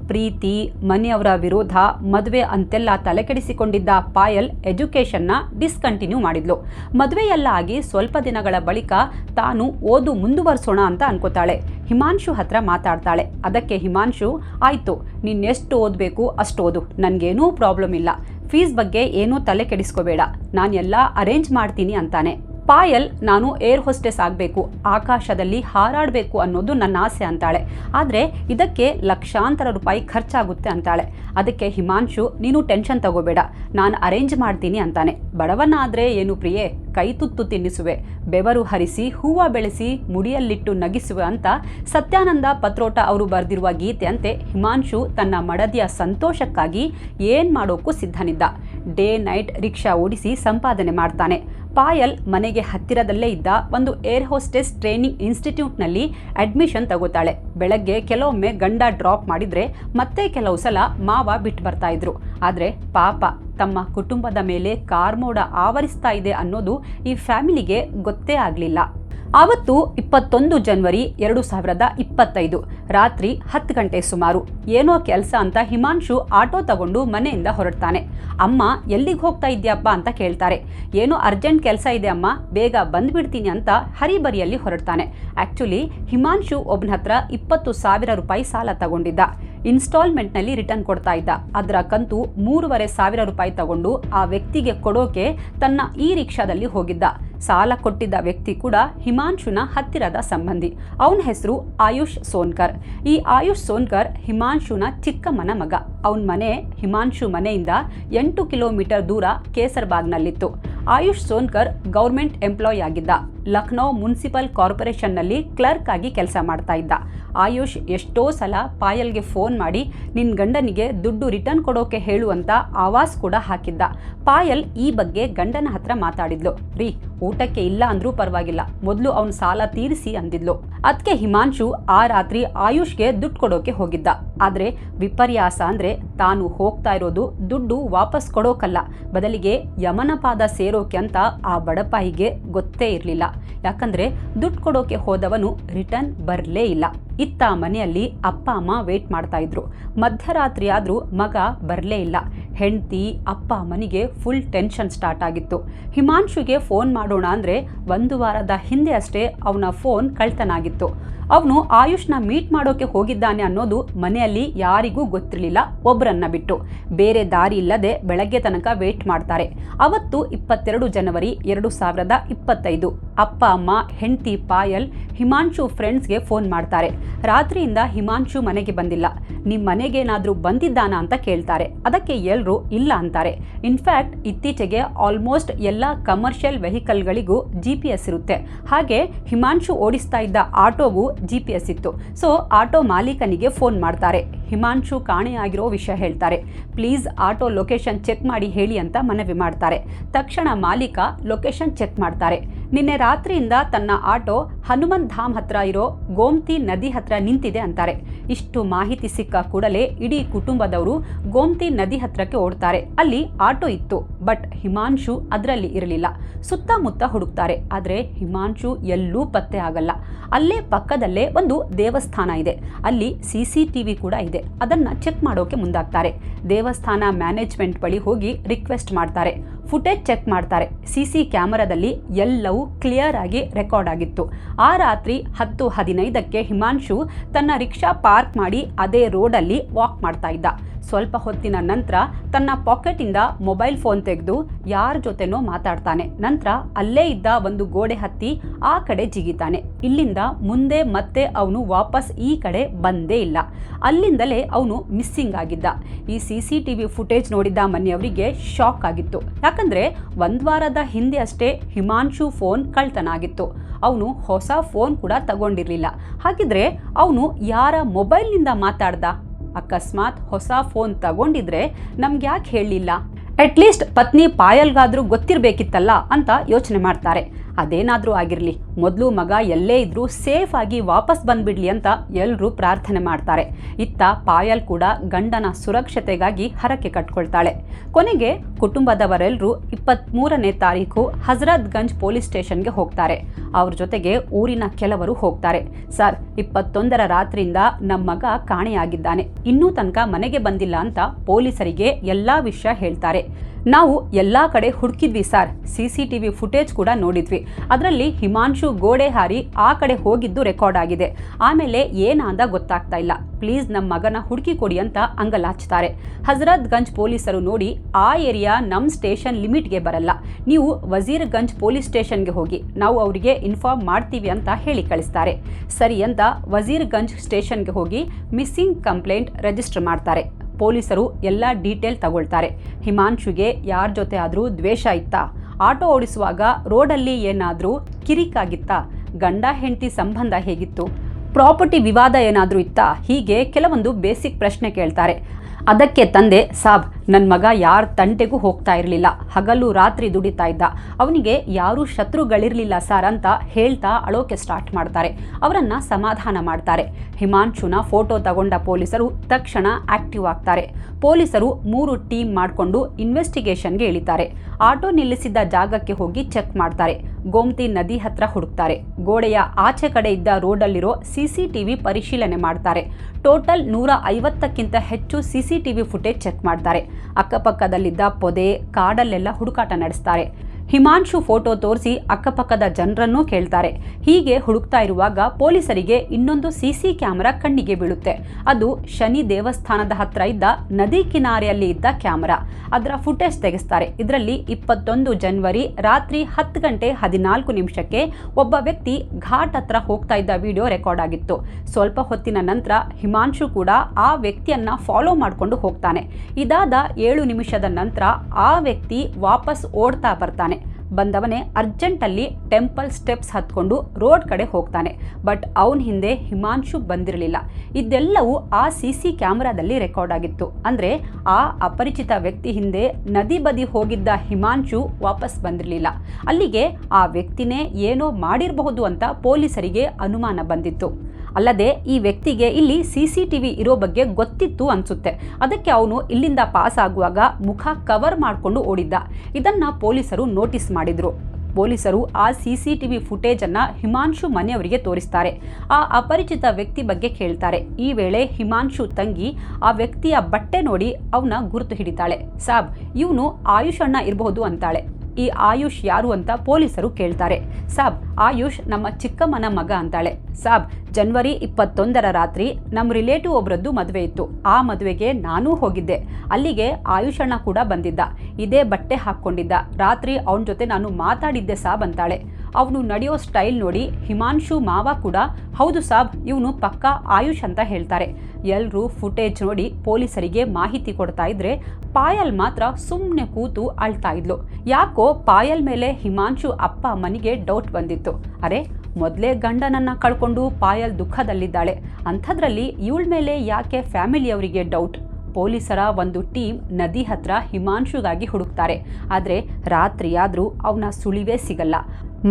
ಪ್ರೀತಿ, ಮನೆಯವರ ವಿರೋಧ, ಮದುವೆ ಅಂತೆಲ್ಲ ತಲೆಕೆಡಿಸಿಕೊಂಡಿದ್ದ ಪಾಯಲ್ ಎಜುಕೇಷನ್ನ ಡಿಸ್ಕಂಟಿನ್ಯೂ ಮಾಡಿದ್ಲು. ಮದುವೆಯೆಲ್ಲ ಆಗಿ ಸ್ವಲ್ಪ ದಿನಗಳ ಬಳಿಕ ತಾನು ಓದು ಮುಂದುವರಿಸೋಣ ಅಂತ ಅನ್ಕೋತಾಳೆ. ಹಿಮಾಂಶು ಹತ್ರ ಮಾತಾಡ್ತಾಳೆ. ಅದಕ್ಕೆ ಹಿಮಾಂಶು, ಆಯ್ತು, ನೀನೆಷ್ಟು ಓದಬೇಕು ಅಷ್ಟು ಓದು. ನನಗೇನೂ ಪ್ರಾಬ್ಲಮ್ ಇಲ್ಲ. ಫೀಸ್ ಬಗ್ಗೆ ಏನೂ ತಲೆ ಕೆಡಿಸ್ಕೋಬೇಡ ನಾನೆಲ್ಲ ಅರೇಂಜ್ ಮಾಡ್ತೀನಿ ಅಂತಾನೆ. ಪಾಯಲ್, ನಾನು ಏರ್ ಹೋಸ್ಟೆಸ್ ಆಗಬೇಕು, ಆಕಾಶದಲ್ಲಿ ಹಾರಾಡಬೇಕು ಅನ್ನೋದು ನನ್ನ ಆಸೆ ಅಂತಾಳೆ. ಆದರೆ ಇದಕ್ಕೆ ಲಕ್ಷಾಂತರ ರೂಪಾಯಿ ಖರ್ಚಾಗುತ್ತೆ ಅಂತಾಳೆ. ಅದಕ್ಕೆ ಹಿಮಾಂಶು, ನೀನು ಟೆನ್ಷನ್ ತಗೋಬೇಡ, ನಾನು ಅರೇಂಜ್ ಮಾಡ್ತೀನಿ ಅಂತಾನೆ. ಬಡವನಾದರೆ ಏನು ಪ್ರಿಯೆ? ಕೈ ತುತ್ತು ತಿನ್ನಿಸುವೆ, ಬೆವರು ಹರಿಸಿ, ಹೂವ ಬೆಳೆಸಿ, ಮುಡಿಯಲ್ಲಿಟ್ಟು ನಗಿಸುವೆ ಅಂತ ಸತ್ಯಾನಂದ ಪತ್ರೋಟ ಅವರು ಬರೆದಿರುವ ಗೀತೆಯಂತೆ ಹಿಮಾಂಶು ತನ್ನ ಮಡದಿಯ ಸಂತೋಷಕ್ಕಾಗಿ ಏನು ಮಾಡೋಕ್ಕೂ ಸಿದ್ಧನಿದ್ದ. ಡೇ ನೈಟ್ ರಿಕ್ಷಾ ಓಡಿಸಿ ಸಂಪಾದನೆ ಮಾಡ್ತಾನೆ. ಪಾಯಲ್ ಮನೆಗೆ ಹತ್ತಿರದಲ್ಲೇ ಇದ್ದ ಒಂದು ಏರ್ ಹೋಸ್ಟೆಸ್ ಟ್ರೈನಿಂಗ್ ಇನ್ಸ್ಟಿಟ್ಯೂಟ್ನಲ್ಲಿ ಅಡ್ಮಿಷನ್ ತಗೋತಾಳೆ. ಬೆಳಗ್ಗೆ ಕೆಲವೊಮ್ಮೆ ಗಂಡ ಡ್ರಾಪ್ ಮಾಡಿದರೆ ಮತ್ತೆ ಕೆಲವು ಸಲ ಮಾವ ಬಿಟ್ಟು ಬರ್ತಾ ಇದ್ರು. ಆದರೆ ಪಾಪ ತಮ್ಮ ಕುಟುಂಬದ ಮೇಲೆ ಕಾರ್ಮೋಡ ಆವರಿಸ್ತಾ ಇದೆ ಅನ್ನೋದು ಈ ಫ್ಯಾಮಿಲಿಗೆ ಗೊತ್ತೇ ಆಗಲಿಲ್ಲ. ಆವತ್ತು ಇಪ್ಪತ್ತೊಂದು ಜನವರಿ ಎರಡು ಸಾವಿರದ ಇಪ್ಪತ್ತೈದು ರಾತ್ರಿ ಹತ್ತು ಗಂಟೆ ಸುಮಾರು. ಏನೋ ಕೆಲಸ ಅಂತ ಹಿಮಾಂಶು ಆಟೋ ತಗೊಂಡು ಮನೆಯಿಂದ ಹೊರಡ್ತಾನೆ. ಅಮ್ಮ, ಎಲ್ಲಿಗೆ ಹೋಗ್ತಾ ಇದ್ಯಪ್ಪ? ಅಂತ ಕೇಳ್ತಾರೆ. ಏನೋ ಅರ್ಜೆಂಟ್ ಕೆಲಸ ಇದೆ ಅಮ್ಮ, ಬೇಗ ಬಂದ್ಬಿಡ್ತೀನಿ ಅಂತ ಹರಿಬರಿಯಲ್ಲಿ ಹೊರಡ್ತಾನೆ. ಆ್ಯಕ್ಚುಲಿ ಹಿಮಾಂಶು ಒಬ್ಬನ ಹತ್ರ ಇಪ್ಪತ್ತು ಸಾವಿರ ರೂಪಾಯಿ ಸಾಲ ತಗೊಂಡಿದ್ದ. ಇನ್ಸ್ಟಾಲ್ಮೆಂಟ್ನಲ್ಲಿ ರಿಟರ್ನ್ ಕೊಡ್ತಾ ಇದ್ದ. ಅದರ ಕಂತು ಮೂರುವರೆ ಸಾವಿರ ರೂಪಾಯಿ ತಗೊಂಡು ಆ ವ್ಯಕ್ತಿಗೆ ಕೊಡೋಕೆ ತನ್ನ ಈ ರಿಕ್ಷಾದಲ್ಲಿ ಹೋಗಿದ್ದ. ಸಾಲ ಕೊಟ್ಟಿದ್ದ ವ್ಯಕ್ತಿ ಕೂಡ ಹಿಮಾಂಶುನ ಹತ್ತಿರದ ಸಂಬಂಧಿ. ಅವನ ಹೆಸರು ಆಯುಷ್ ಸೋನ್ಕರ್. ಈ ಆಯುಷ್ ಸೋನ್ಕರ್ ಹಿಮಾಂಶುನ ಚಿಕ್ಕಮ್ಮನ ಮಗ. ಅವನ ಮನೆ ಹಿಮಾಂಶು ಮನೆಯಿಂದ ಎಂಟು ಕಿಲೋಮೀಟರ್ ದೂರ ಕೇಸರ್ಬಾಗ್ನಲ್ಲಿತ್ತು. ಆಯುಷ್ ಸೋನ್ಕರ್ ಗೌರ್ಮೆಂಟ್ ಎಂಪ್ಲಾಯ್ ಆಗಿದ್ದ. ಲಕ್ನೋ ಮುನ್ಸಿಪಲ್ ಕಾರ್ಪೊರೇಷನ್ನಲ್ಲಿ ಕ್ಲರ್ಕ್ ಆಗಿ ಕೆಲಸ ಮಾಡ್ತಾ ಇದ್ದ. ಆಯುಷ್ ಎಷ್ಟೋ ಸಲ ಪಾಯಲ್ಗೆ ಫೋನ್ ಮಾಡಿ ನಿನ್ನ ಗಂಡನಿಗೆ ದುಡ್ಡು ರಿಟರ್ನ್ ಕೊಡೋಕೆ ಹೇಳುವಂತ ಆವಾಸ್ ಕೂಡ ಹಾಕಿದ್ದ. ಪಾಯಲ್ ಈ ಬಗ್ಗೆ ಗಂಡನ ಹತ್ರ ಮಾತಾಡಿದ್ಲು. ರೀ, ಊಟಕ್ಕೆ ಇಲ್ಲ ಅಂದ್ರೂ ಪರವಾಗಿಲ್ಲ. ಮೊದಲು ಅವನ ಸಾಲ ತೀರಿಸಿ ಅಂದಿದ್ಲು. ಅದಕ್ಕೆ ಹಿಮಾಂಶು ಆ ರಾತ್ರಿ ಆಯುಷ್ಗೆ ದುಡ್ಡು ಕೊಡೋಕೆ ಹೋಗಿದ್ದ. ಆದರೆ ವಿಪರ್ಯಾಸ ಅಂದ್ರೆ ತಾನು ಹೋಗ್ತಾ ಇರೋದು ದುಡ್ಡು ವಾಪಸ್ ಕೊಡೋಕಲ್ಲ. ಬದಲಿಗೆ ಯಮನ ಪಾದ ಸೇರೋಕೆ ಅಂತ ಆ ಬಡಪಾಯಿಗೆ ಗೊತ್ತೇ ಇರಲಿಲ್ಲ. ಯಾಕಂದ್ರೆ ದುಡ್ಡು ಕೊಡೋಕೆ ಹೋದವನು ರಿಟರ್ನ್ ಬರಲೇ ಇಲ್ಲ. ಇತ್ತ ಮನೆಯಲ್ಲಿ ಅಪ್ಪ, ಅಮ್ಮ ವೇಟ್ ಮಾಡ್ತಾ ಇದ್ರು. ಮಧ್ಯರಾತ್ರಿ ಆದರೂ ಮಗ ಬರಲೇ ಇಲ್ಲ. ಹೆಂಡತಿ, ಅಪ್ಪ ಅಮ್ಮನಿಗೆ ಫುಲ್ ಟೆನ್ಷನ್ ಸ್ಟಾರ್ಟ್ ಆಗಿತ್ತು. ಹಿಮಾಂಶುಗೆ ಫೋನ್ ಮಾಡೋಣ ಅಂದರೆ ಒಂದು ವಾರದ ಹಿಂದೆ ಅಷ್ಟೇ ಅವನ ಫೋನ್ ಕಳ್ತನಾಗಿತ್ತು. ಅವನು ಆಯುಷ್ನ ಮೀಟ್ ಮಾಡೋಕೆ ಹೋಗಿದ್ದಾನೆ ಅನ್ನೋದು ಮನೆಯಲ್ಲಿ ಯಾರಿಗೂ ಗೊತ್ತಿರಲಿಲ್ಲ. ಒಬ್ಬರನ್ನ ಬಿಟ್ಟು ಬೇರೆ ದಾರಿ ಇಲ್ಲದೆ ಬೆಳಗ್ಗೆ ತನಕ ವೇಟ್ ಮಾಡ್ತಾರೆ. ಅವತ್ತು ಇಪ್ಪತ್ತೆರಡು ಜನವರಿ ಎರಡು ಸಾವಿರದ ಇಪ್ಪತ್ತೈದು. ಅಪ್ಪ, ಅಮ್ಮ, ಹೆಂಡತಿ, ಪಾಯಲ್, ಹಿಮಾಂಶು ಫ್ರೆಂಡ್ಸ್ಗೆ ಫೋನ್ ಮಾಡ್ತಾರೆ. ರಾತ್ರಿಯಿಂದ ಹಿಮಾಂಶು ಮನೆಗೆ ಬಂದಿಲ್ಲ. ನಿಮ್ಮ ಮನೆಗೇನಾದರೂ ಬಂದಿದ್ದಾನ ಅಂತ ಕೇಳ್ತಾರೆ. ಅದಕ್ಕೆ ಎಲ್ಲರೂ ಇಲ್ಲ ಅಂತಾರೆ. ಇನ್ಫ್ಯಾಕ್ಟ್ ಇತ್ತೀಚೆಗೆ ಆಲ್ಮೋಸ್ಟ್ ಎಲ್ಲ ಕಮರ್ಷಿಯಲ್ ವೆಹಿಕಲ್ಗಳಿಗೂ ಜಿ ಪಿ ಎಸ್ ಇರುತ್ತೆ. ಹಾಗೆ ಹಿಮಾಂಶು ಓಡಿಸ್ತಾ ಇದ್ದ ಆಟೋಗೂ ಜಿ ಪಿ ಎಸ್ ಇತ್ತು. ಸೊ, ಆಟೋ ಮಾಲೀಕನಿಗೆ ಫೋನ್ ಮಾಡ್ತಾರೆ. ಹಿಮಾಂಶು ಕಾಣೆಯಾಗಿರೋ ವಿಷಯ ಹೇಳ್ತಾರೆ. ಪ್ಲೀಸ್ ಆಟೋ ಲೊಕೇಶನ್ ಚೆಕ್ ಮಾಡಿ ಹೇಳಿ ಅಂತ ಮನವಿ ಮಾಡ್ತಾರೆ. ತಕ್ಷಣ ಮಾಲೀಕ ಲೊಕೇಶನ್ ಚೆಕ್ ಮಾಡ್ತಾರೆ. ನಿನ್ನೆ ರಾತ್ರಿಯಿಂದ ತನ್ನ ಆಟೋ ಹನುಮನ್ ಧಾಮ್ ಹತ್ರ ಇರೋ ಗೋಮ್ತಿ ನದಿ ಹತ್ರ ನಿಂತಿದೆ ಅಂತಾರೆ. ಇಷ್ಟು ಮಾಹಿತಿ ಸಿಕ್ಕ ಕೂಡಲೇ ಇಡೀ ಕುಟುಂಬದವರು ಗೋಮ್ತಿ ನದಿ ಹತ್ರಕ್ಕೆ ಓಡ್ತಾರೆ. ಅಲ್ಲಿ ಆಟೋ ಇತ್ತು, ಬಟ್ ಹಿಮಾಂಶು ಅದರಲ್ಲಿ ಇರಲಿಲ್ಲ. ಸುತ್ತಮುತ್ತ ಹುಡುಕ್ತಾರೆ, ಆದರೆ ಹಿಮಾಂಶು ಎಲ್ಲೂ ಪತ್ತೆ ಆಗಲ್ಲ. ಅಲ್ಲೇ ಪಕ್ಕದಲ್ಲೇ ಒಂದು ದೇವಸ್ಥಾನ ಇದೆ. ಅಲ್ಲಿ ಸಿ ಸಿ ಟಿ ವಿ ಕೂಡ ಇದೆ. ಅದನ್ನ ಚೆಕ್ ಮಾಡೋಕೆ ಮುಂದಾಗ್ತಾರೆ. ದೇವಸ್ಥಾನ ಮ್ಯಾನೇಜ್ಮೆಂಟ್ ಬಳಿ ಹೋಗಿ ರಿಕ್ವೆಸ್ಟ್ ಮಾಡ್ತಾರೆ. ಫುಟೇಜ್ ಚೆಕ್ ಮಾಡ್ತಾರೆ. ಸಿ ಸಿ ಕ್ಯಾಮರಾದಲ್ಲಿ ಎಲ್ಲವೂ ಕ್ಲಿಯರ್ ಆಗಿ ರೆಕಾರ್ಡ್ ಆಗಿತ್ತು. ಆ ರಾತ್ರಿ ಹತ್ತು ಹದಿನೈದಕ್ಕೆ ಹಿಮಾಂಶು ತನ್ನ ರಿಕ್ಷಾ ಪಾರ್ಕ್ ಮಾಡಿ ಅದೇ ರೋಡಲ್ಲಿ ವಾಕ್ ಮಾಡ್ತಾ ಇದ್ದ. ಸ್ವಲ್ಪ ಹೊತ್ತಿನ ನಂತರ ತನ್ನ ಪಾಕೆಟಿಂದ ಮೊಬೈಲ್ ಫೋನ್ ತೆಗೆದು ಯಾರ ಜೊತೆನೋ ಮಾತಾಡ್ತಾನೆ. ನಂತರ ಅಲ್ಲೇ ಇದ್ದ ಒಂದು ಗೋಡೆ ಹತ್ತಿ ಆ ಕಡೆ ಜಿಗಿತಾನೆ. ಇಲ್ಲಿಂದ ಮುಂದೆ ಮತ್ತೆ ಅವನು ವಾಪಸ್ ಈ ಕಡೆ ಬಂದೇ ಇಲ್ಲ. ಅಲ್ಲಿಂದಲೇ ಅವನು ಮಿಸ್ಸಿಂಗ್ ಆಗಿದ್ದ. ಈ C C T V footage ನೋಡಿದ್ದ ಮನೆಯವರಿಗೆ ಶಾಕ್ ಆಗಿತ್ತು. ಯಾಕಂದ್ರೆ ಒಂದ್ ವಾರದ ಹಿಂದೆ ಅಷ್ಟೇ ಹಿಮಾಂಶು ಫೋನ್ ಕಳ್ತನಾಗಿತ್ತು ಅವನು ಹೊಸ ಫೋನ್ ಕೂಡ ತಗೊಂಡಿರಲಿಲ್ಲ. ಹಾಗಿದ್ರೆ ಅವನು ಯಾರ ಮೊಬೈಲ್ನಿಂದ ಮಾತಾಡ್ದ? ಅಕಸ್ಮಾತ್ ಹೊಸ ಫೋನ್ ತಗೊಂಡಿದ್ರೆ ನಮ್ಗೆ ಯಾಕೆ ಹೇಳಲಿಲ್ಲ ಅಟ್ಲೀಸ್ಟ್ ಪತ್ನಿ ಪಾಯಲ್ಗಾದ್ರೂ ಗೊತ್ತಿರಬೇಕಿತ್ತಲ್ಲ ಅಂತ ಯೋಚನೆ ಮಾಡ್ತಾರೆ. ಅದೇನಾದರೂ ಆಗಿರಲಿ, ಮೊದಲು ಮಗ ಎಲ್ಲೇ ಇದ್ರೂ ಸೇಫ್ ಆಗಿ ವಾಪಸ್ ಬಂದ್ಬಿಡ್ಲಿ ಅಂತ ಎಲ್ಲರೂ ಪ್ರಾರ್ಥನೆ ಮಾಡ್ತಾರೆ. ಇತ್ತ ಪಾಯಲ್ ಕೂಡ ಗಂಡನ ಸುರಕ್ಷತೆಗಾಗಿ ಹರಕೆ ಕಟ್ಕೊಳ್ತಾಳೆ. ಕೊನೆಗೆ ಕುಟುಂಬದವರೆಲ್ಲರೂ ಇಪ್ಪತ್ತ್ಮೂರನೇ ತಾರೀಕು ಹಜರತ್ಗಂಜ್ ಪೊಲೀಸ್ ಸ್ಟೇಷನ್ಗೆ ಹೋಗ್ತಾರೆ. ಅವ್ರ ಜೊತೆಗೆ ಊರಿನ ಕೆಲವರು ಹೋಗ್ತಾರೆ. ಸರ್, ಇಪ್ಪತ್ತೊಂದರ ರಾತ್ರಿಯಿಂದ ನಮ್ಮ ಮಗ ಕಾಣೆಯಾಗಿದ್ದಾನೆ. ಇನ್ನೂ ತನಕ ಮನೆಗೆ ಬಂದಿಲ್ಲ ಅಂತ ಪೊಲೀಸರಿಗೆ ಎಲ್ಲ ವಿಷಯ ಹೇಳ್ತಾರೆ. ನಾವು ಎಲ್ಲ ಕಡೆ ಹುಡುಕಿದ್ವಿ sir. C C T V footage ಕೂಡ ನೋಡಿದ್ವಿ. ಅದರಲ್ಲಿ ಹಿಮಾಂಶು ಗೋಡೆ ಹಾರಿ ಆ ಕಡೆ ಹೋಗಿದ್ದು ರೆಕಾರ್ಡ್ ಆಗಿದೆ. ಆಮೇಲೆ ಏನಾದ ಗೊತ್ತಾಗ್ತಾ ಇಲ್ಲ. ಪ್ಲೀಸ್ ನಮ್ಮ ಮಗನ ಹುಡುಕಿ ಕೊಡಿ ಅಂತ ಅಂಗಲಾಚ್ತಾರೆ. ಹಜರತ್ಗಂಜ್ ಪೊಲೀಸರು ನೋಡಿ ಆ ಏರಿಯಾ ನಮ್ಮ ಸ್ಟೇಷನ್ ಲಿಮಿಟ್ಗೆ ಬರಲ್ಲ. ನೀವು ವಜೀರ್ ಗಂಜ್ ಪೊಲೀಸ್ ಸ್ಟೇಷನ್ಗೆ ಹೋಗಿ ನಾವು ಅವರಿಗೆ ಇನ್ಫಾರ್ಮ್ ಮಾಡ್ತೀವಿ ಅಂತ ಹೇಳಿ ಕಳಿಸ್ತಾರೆ. ಸರಿ ಅಂತ ವಜೀರ್ಗಂಜ್ ಸ್ಟೇಷನ್ಗೆ ಹೋಗಿ ಮಿಸ್ಸಿಂಗ್ ಕಂಪ್ಲೇಂಟ್ ರಿಜಿಸ್ಟರ್ ಮಾಡ್ತಾರೆ. ಪೊಲೀಸರು ಎಲ್ಲ ಡೀಟೇಲ್ ತಗೊಳ್ತಾರೆ. ಹಿಮಾಂಶುಗೆ ಯಾರ ಜೊತೆ ಆದರೂ ದ್ವೇಷ ಇತ್ತಾ? ಆಟೋ ಓಡಿಸುವಾಗ ರೋಡಲ್ಲಿ ಏನಾದರೂ ಕಿರಿಕಾಗಿತ್ತಾ? ಗಂಡ ಹೆಂಡತಿ ಸಂಬಂಧ ಹೇಗಿತ್ತು? ಪ್ರಾಪರ್ಟಿ ವಿವಾದ ಏನಾದರೂ ಇತ್ತಾ? ಹೀಗೆ ಕೆಲವೊಂದು ಬೇಸಿಕ್ ಪ್ರಶ್ನೆ ಕೇಳ್ತಾರೆ. ಅದಕ್ಕೆ ತಂದೆ, ಸಾಬ್ ನನ್ನ ಮಗ ಯಾರ ತಂಟೆಗೂ ಹೋಗ್ತಾ ಇರಲಿಲ್ಲ. ಹಗಲು ರಾತ್ರಿ ದುಡಿತಾ ಇದ್ದ. ಅವನಿಗೆ ಯಾರೂ ಶತ್ರುಗಳಿರಲಿಲ್ಲ ಸರ್ ಅಂತ ಹೇಳ್ತಾ ಅಳೋಕೆ ಸ್ಟಾರ್ಟ್ ಮಾಡ್ತಾರೆ. ಅವರನ್ನ ಸಮಾಧಾನ ಮಾಡ್ತಾರೆ. ಹಿಮಾಂಶುನ ಫೋಟೋ ತಗೊಂಡ ಪೊಲೀಸರು ತಕ್ಷಣ ಆಕ್ಟಿವ್ ಆಗ್ತಾರೆ. ಪೊಲೀಸರು ಮೂರು ಟೀಮ್ ಮಾಡಿಕೊಂಡು ಇನ್ವೆಸ್ಟಿಗೇಷನ್ಗೆ ಇಳಿತಾರೆ. ಆಟೋ ನಿಲ್ಲಿಸಿದ್ದ ಜಾಗಕ್ಕೆ ಹೋಗಿ ಚೆಕ್ ಮಾಡ್ತಾರೆ. ಗೋಮತಿ ನದಿ ಹತ್ರ ಹುಡುಕ್ತಾರೆ. ಗೋಡೆಯ ಆಚೆ ಕಡೆ ಇದ್ದ ರೋಡಲ್ಲಿರೋ ಸಿಸಿಟಿವಿ ಪರಿಶೀಲನೆ ಮಾಡ್ತಾರೆ. ಟೋಟಲ್ ನೂರ ಐವತ್ತಕ್ಕಿಂತ ಹೆಚ್ಚು ಸಿಸಿಟಿವಿ ಫುಟೇಜ್ ಚೆಕ್ ಮಾಡ್ತಾರೆ. ಅಕ್ಕಪಕ್ಕದಲ್ಲಿದ್ದ ಪೊದೆ ಕಾಡಲ್ಲೆಲ್ಲ ಹುಡುಕಾಟ ನಡೆಸ್ತಾರೆ. ಹಿಮಾಂಶು ಫೋಟೋ ತೋರಿಸಿ ಅಕ್ಕಪಕ್ಕದ ಜನರನ್ನೂ ಕೇಳ್ತಾರೆ. ಹೀಗೆ ಹುಡುಕ್ತಾ ಇರುವಾಗ ಪೊಲೀಸರಿಗೆ ಇನ್ನೊಂದು ಸಿಸಿ ಕ್ಯಾಮೆರಾ ಕಣ್ಣಿಗೆ ಬೀಳುತ್ತೆ. ಅದು ಶನಿ ದೇವಸ್ಥಾನದ ಹತ್ರ ಇದ್ದ ನದಿ ಕಿನಾರೆಯಲ್ಲಿ ಇದ್ದ ಕ್ಯಾಮೆರಾ. ಅದರ ಫುಟೇಜ್ ತೆಗೆಸ್ತಾರೆ. ಇದರಲ್ಲಿ ಇಪ್ಪತ್ತೊಂದು ಜನವರಿ ರಾತ್ರಿ ಹತ್ತು ಗಂಟೆ ಹದಿನಾಲ್ಕು ನಿಮಿಷಕ್ಕೆ ಒಬ್ಬ ವ್ಯಕ್ತಿ ಘಾಟ್ ಹತ್ರ ಹೋಗ್ತಾ ಇದ್ದ ವಿಡಿಯೋ ರೆಕಾರ್ಡ್ ಆಗಿತ್ತು. ಸ್ವಲ್ಪ ಹೊತ್ತಿನ ನಂತರ ಹಿಮಾಂಶು ಕೂಡ ಆ ವ್ಯಕ್ತಿಯನ್ನ ಫಾಲೋ ಮಾಡಿಕೊಂಡು ಹೋಗ್ತಾನೆ. ಇದಾದ ಏಳು ನಿಮಿಷದ ನಂತರ ಆ ವ್ಯಕ್ತಿ ವಾಪಸ್ ಓಡ್ತಾ ಬರ್ತಾನೆ. ಬಂದವನೇ ಅರ್ಜೆಂಟಲ್ಲಿ ಟೆಂಪಲ್ ಸ್ಟೆಪ್ಸ್ ಹತ್ಕೊಂಡು ರೋಡ್ ಕಡೆ ಹೋಗ್ತಾನೆ. ಬಟ್ ಅವನ ಹಿಂದೆ ಹಿಮಾಂಶು ಬಂದಿರಲಿಲ್ಲ. ಇದೆಲ್ಲವೂ ಆ ಸಿ ಸಿ ಕ್ಯಾಮ್ರಾದಲ್ಲಿ ರೆಕಾರ್ಡ್ ಆಗಿತ್ತು. ಅಂದರೆ ಆ ಅಪರಿಚಿತ ವ್ಯಕ್ತಿ ಹಿಂದೆ ನದಿ ಬದಿ ಹೋಗಿದ್ದ ಹಿಮಾಂಶು ವಾಪಸ್ ಬಂದಿರಲಿಲ್ಲ. ಅಲ್ಲಿಗೆ ಆ ವ್ಯಕ್ತಿನೇ ಏನೋ ಮಾಡಿರಬಹುದು ಅಂತ ಪೊಲೀಸರಿಗೆ ಅನುಮಾನ ಬಂದಿತ್ತು. ಅಲ್ಲದೆ ಈ ವ್ಯಕ್ತಿಗೆ ಇಲ್ಲಿ ಸಿ ಸಿ ಇರೋ ಬಗ್ಗೆ ಗೊತ್ತಿತ್ತು ಅನಿಸುತ್ತೆ. ಅದಕ್ಕೆ ಅವನು ಇಲ್ಲಿಂದ ಪಾಸ್ ಆಗುವಾಗ ಮುಖ ಕವರ್ ಮಾಡಿಕೊಂಡು ಓಡಿದ್ದ. ಇದನ್ನು ಪೊಲೀಸರು ನೋಟಿಸ್ ಮಾಡಿದರು. ಪೊಲೀಸರು ಆ ಸಿ ಸಿ ಟಿ ವಿ ಫುಟೇಜನ್ನು ಹಿಮಾಂಶು ಮನೆಯವರಿಗೆ ತೋರಿಸ್ತಾರೆ. ಆ ಅಪರಿಚಿತ ವ್ಯಕ್ತಿ ಬಗ್ಗೆ ಕೇಳ್ತಾರೆ. ಈ ವೇಳೆ ಹಿಮಾಂಶು ತಂಗಿ ಆ ವ್ಯಕ್ತಿಯ ಬಟ್ಟೆ ನೋಡಿ ಅವನ ಗುರುತು ಹಿಡಿತಾಳೆ. ಸಾಬ್, ಇವನು ಆಯುಷಣ್ಣ ಇರಬಹುದು ಅಂತಾಳೆ. ಈ ಆಯುಷ್ ಯಾರು ಅಂತ ಪೊಲೀಸರು ಕೇಳ್ತಾರೆ. ಸಾಬ್, ಆಯುಷ್ ನಮ್ಮ ಚಿಕ್ಕಮ್ಮನ ಮಗ ಅಂತಾಳೆ. ಸಾಬ್, ಜನವರಿ ಇಪ್ಪತ್ತೊಂದರ ರಾತ್ರಿ ನಮ್ಮ ರಿಲೇಟಿವ್ ಒಬ್ಬರದ್ದು ಮದುವೆ ಇತ್ತು. ಆ ಮದುವೆಗೆ ನಾನೂ ಹೋಗಿದ್ದೆ. ಅಲ್ಲಿಗೆ ಆಯುಷ್ ಅಣ್ಣ ಕೂಡ ಬಂದಿದ್ದ. ಇದೇ ಬಟ್ಟೆ ಹಾಕ್ಕೊಂಡಿದ್ದ. ರಾತ್ರಿ ಅವನ ಜೊತೆ ನಾನು ಮಾತಾಡಿದ್ದೆ ಸಾಬ್ ಅಂತಾಳೆ. ಅವನು ನಡೆಯೋ ಸ್ಟೈಲ್ ನೋಡಿ ಹಿಮಾಂಶು ಮಾವ ಕೂಡ, ಹೌದು ಸಾಬ್, ಇವನು ಪಕ್ಕಾ ಆಯುಷ್ ಅಂತ ಹೇಳ್ತಾರೆ. ಎಲ್ಲರೂ ಫುಟೇಜ್ ನೋಡಿ ಪೊಲೀಸರಿಗೆ ಮಾಹಿತಿ ಕೊಡ್ತಾ ಇದ್ರೆ ಪಾಯಲ್ ಮಾತ್ರ ಸುಮ್ಮನೆ ಕೂತು ಅಳ್ತಾ ಇದ್ಲು. ಯಾಕೋ ಪಾಯಲ್ ಮೇಲೆ ಹಿಮಾಂಶು ಅಪ್ಪ ಅಮ್ಮನಿಗೆ ಡೌಟ್ ಬಂದಿತ್ತು. ಅರೆ, ಮೊದಲೇ ಗಂಡನನ್ನ ಕಳ್ಕೊಂಡು ಪಾಯಲ್ ದುಃಖದಲ್ಲಿದ್ದಾಳೆ. ಅಂಥದ್ರಲ್ಲಿ ಇವಳ ಮೇಲೆ ಯಾಕೆ ಫ್ಯಾಮಿಲಿಯವರಿಗೆ ಡೌಟ್ ಪೊಲೀಸರ ಒಂದು ಟೀಮ್ ನದಿ ಹತ್ರ ಹಿಮಾಂಶುಗಾಗಿ ಹುಡುಕ್ತಾರೆ. ಆದರೆ ರಾತ್ರಿಯಾದರೂ ಅವನ ಸುಳಿವೇ ಸಿಗಲ್ಲ.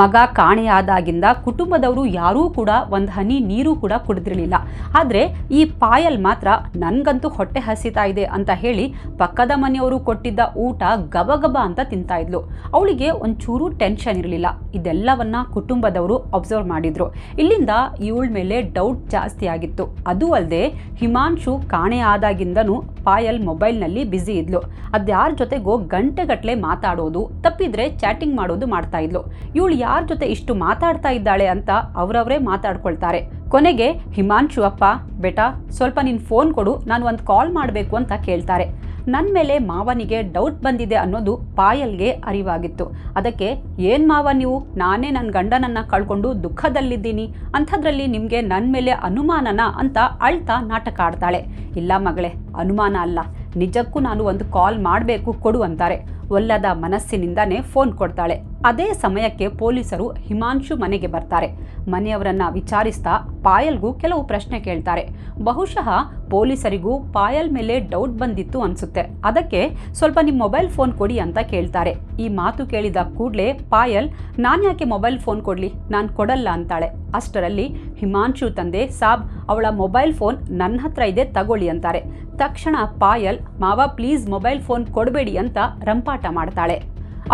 ಮಗ ಕಾಣೆಯಾದಾಗಿಂದ ಕುಟುಂಬದವರು ಯಾರೂ ಕೂಡ ಒಂದು ಹನಿ ನೀರು ಕೂಡ ಕುಡಿದಿರಲಿಲ್ಲ. ಆದರೆ ಈ ಪಾಯಲ್ ಮಾತ್ರ ನನಗಂತೂ ಹೊಟ್ಟೆ ಹಸಿತಾ ಇದೆ ಅಂತ ಹೇಳಿ ಪಕ್ಕದ ಮನೆಯವರು ಕೊಟ್ಟಿದ್ದ ಊಟ ಗಬಗಬ ಅಂತ ತಿಂತಾ ಇದ್ಲು. ಅವಳಿಗೆ ಒಂಚೂರು ಟೆನ್ಷನ್ ಇರಲಿಲ್ಲ. ಇದೆಲ್ಲವನ್ನ ಕುಟುಂಬದವರು ಅಬ್ಸರ್ವ್ ಮಾಡಿದ್ರು. ಇಲ್ಲಿಂದ ಇವಳ ಮೇಲೆ ಡೌಟ್ ಜಾಸ್ತಿ ಆಗಿತ್ತು. ಅದು ಅಲ್ಲದೆ ಹಿಮಾಂಶು ಕಾಣೆ ಆದಾಗಿಂದನೂ ಪಾಯಲ್ ಮೊಬೈಲ್ನಲ್ಲಿ ಬ್ಯುಸಿ ಇದ್ಲು. ಅದ್ಯಾರ ಜೊತೆಗೋ ಗಂಟೆಗಟ್ಟಲೆ ಮಾತಾಡೋದು, ತಪ್ಪಿದ್ರೆ ಚಾಟಿಂಗ್ ಮಾಡೋದು ಮಾಡ್ತಾ ಇದ್ಲು. ಇವಳು ಯಾರ ಜೊತೆ ಇಷ್ಟು ಮಾತಾಡ್ತಾ ಇದ್ದಾಳೆ ಅಂತ ಅವರವರೇ ಮಾತಾಡ್ಕೊಳ್ತಾರೆ. ಕೊನೆಗೆ, ಹಿಮಾಂಶು ಅಪ್ಪ, ಬೇಟಾ, ಸ್ವಲ್ಪ ನಿನ್ನ ಫೋನ್ ಕೊಡು, ನಾನು ಒಂದು ಕಾಲ್ ಮಾಡಬೇಕು ಅಂತ ಕೇಳ್ತಾರೆ. ನನ್ನ ಮೇಲೆ ಮಾವನಿಗೆ ಡೌಟ್ ಬಂದಿದೆ ಅನ್ನೋದು ಪಾಯಲ್ಗೆ ಅರಿವಾಗಿತ್ತು. ಅದಕ್ಕೆ, ಏನು ಮಾವ ನೀವು? ನಾನೇ ನನ್ನ ಗಂಡನನ್ನು ಕಳ್ಕೊಂಡು ದುಃಖದಲ್ಲಿದ್ದೀನಿ. ಅಂಥದ್ರಲ್ಲಿ ನಿಮಗೆ ನನ್ನ ಮೇಲೆ ಅನುಮಾನನ? ಅಂತ ಅಳ್ತಾ ನಾಟಕ ಆಡ್ತಾಳೆ. ಇಲ್ಲ ಮಗಳೇ, ಅನುಮಾನ ಅಲ್ಲ. ನಿಜಕ್ಕೂ ನಾನು ಒಂದು ಕಾಲ್ ಮಾಡಬೇಕು ಕೊಡು ಅಂತಾರೆ. ಒಲ್ಲದ ಮನಸ್ಸಿನಿಂದಾನೇ ಫೋನ್ ಕೊಡ್ತಾಳೆ. ಅದೇ ಸಮಯಕ್ಕೆ ಪೊಲೀಸರು ಹಿಮಾಂಶು ಮನೆಗೆ ಬರ್ತಾರೆ. ಮನೆಯವರನ್ನ ವಿಚಾರಿಸ್ತಾ ಪಾಯಲ್ಗೂ ಕೆಲವು ಪ್ರಶ್ನೆ ಕೇಳ್ತಾರೆ. ಬಹುಶಃ ಪೊಲೀಸರಿಗೂ ಪಾಯಲ್ ಮೇಲೆ ಡೌಟ್ ಬಂದಿತ್ತು ಅನ್ಸುತ್ತೆ. ಅದಕ್ಕೆ ಸ್ವಲ್ಪ ನಿಮ್ಮ ಮೊಬೈಲ್ ಫೋನ್ ಕೊಡಿ ಅಂತ ಕೇಳ್ತಾರೆ. ಈ ಮಾತು ಕೇಳಿದ ಕೂಡಲೇ ಪಾಯಲ್, ನಾನು ಯಾಕೆ ಮೊಬೈಲ್ ಫೋನ್ ಕೊಡಲಿ? ನಾನು ಕೊಡಲ್ಲ ಅಂತಾಳೆ. ಅಷ್ಟರಲ್ಲಿ ಹಿಮಾಂಶು ತಂದೆ, ಸಾಬ್, ಅವಳ ಮೊಬೈಲ್ ಫೋನ್ ನನ್ನ ಹತ್ರ ಇದೆ, ತಗೊಳ್ಳಿ ಅಂತಾರೆ. ತಕ್ಷಣ ಪಾಯಲ್, ಮಾವ ಪ್ಲೀಸ್ ಮೊಬೈಲ್ ಫೋನ್ ಕೊಡಬೇಡಿ ಅಂತ ರಂಪಾಟ ಮಾಡ್ತಾಳೆ.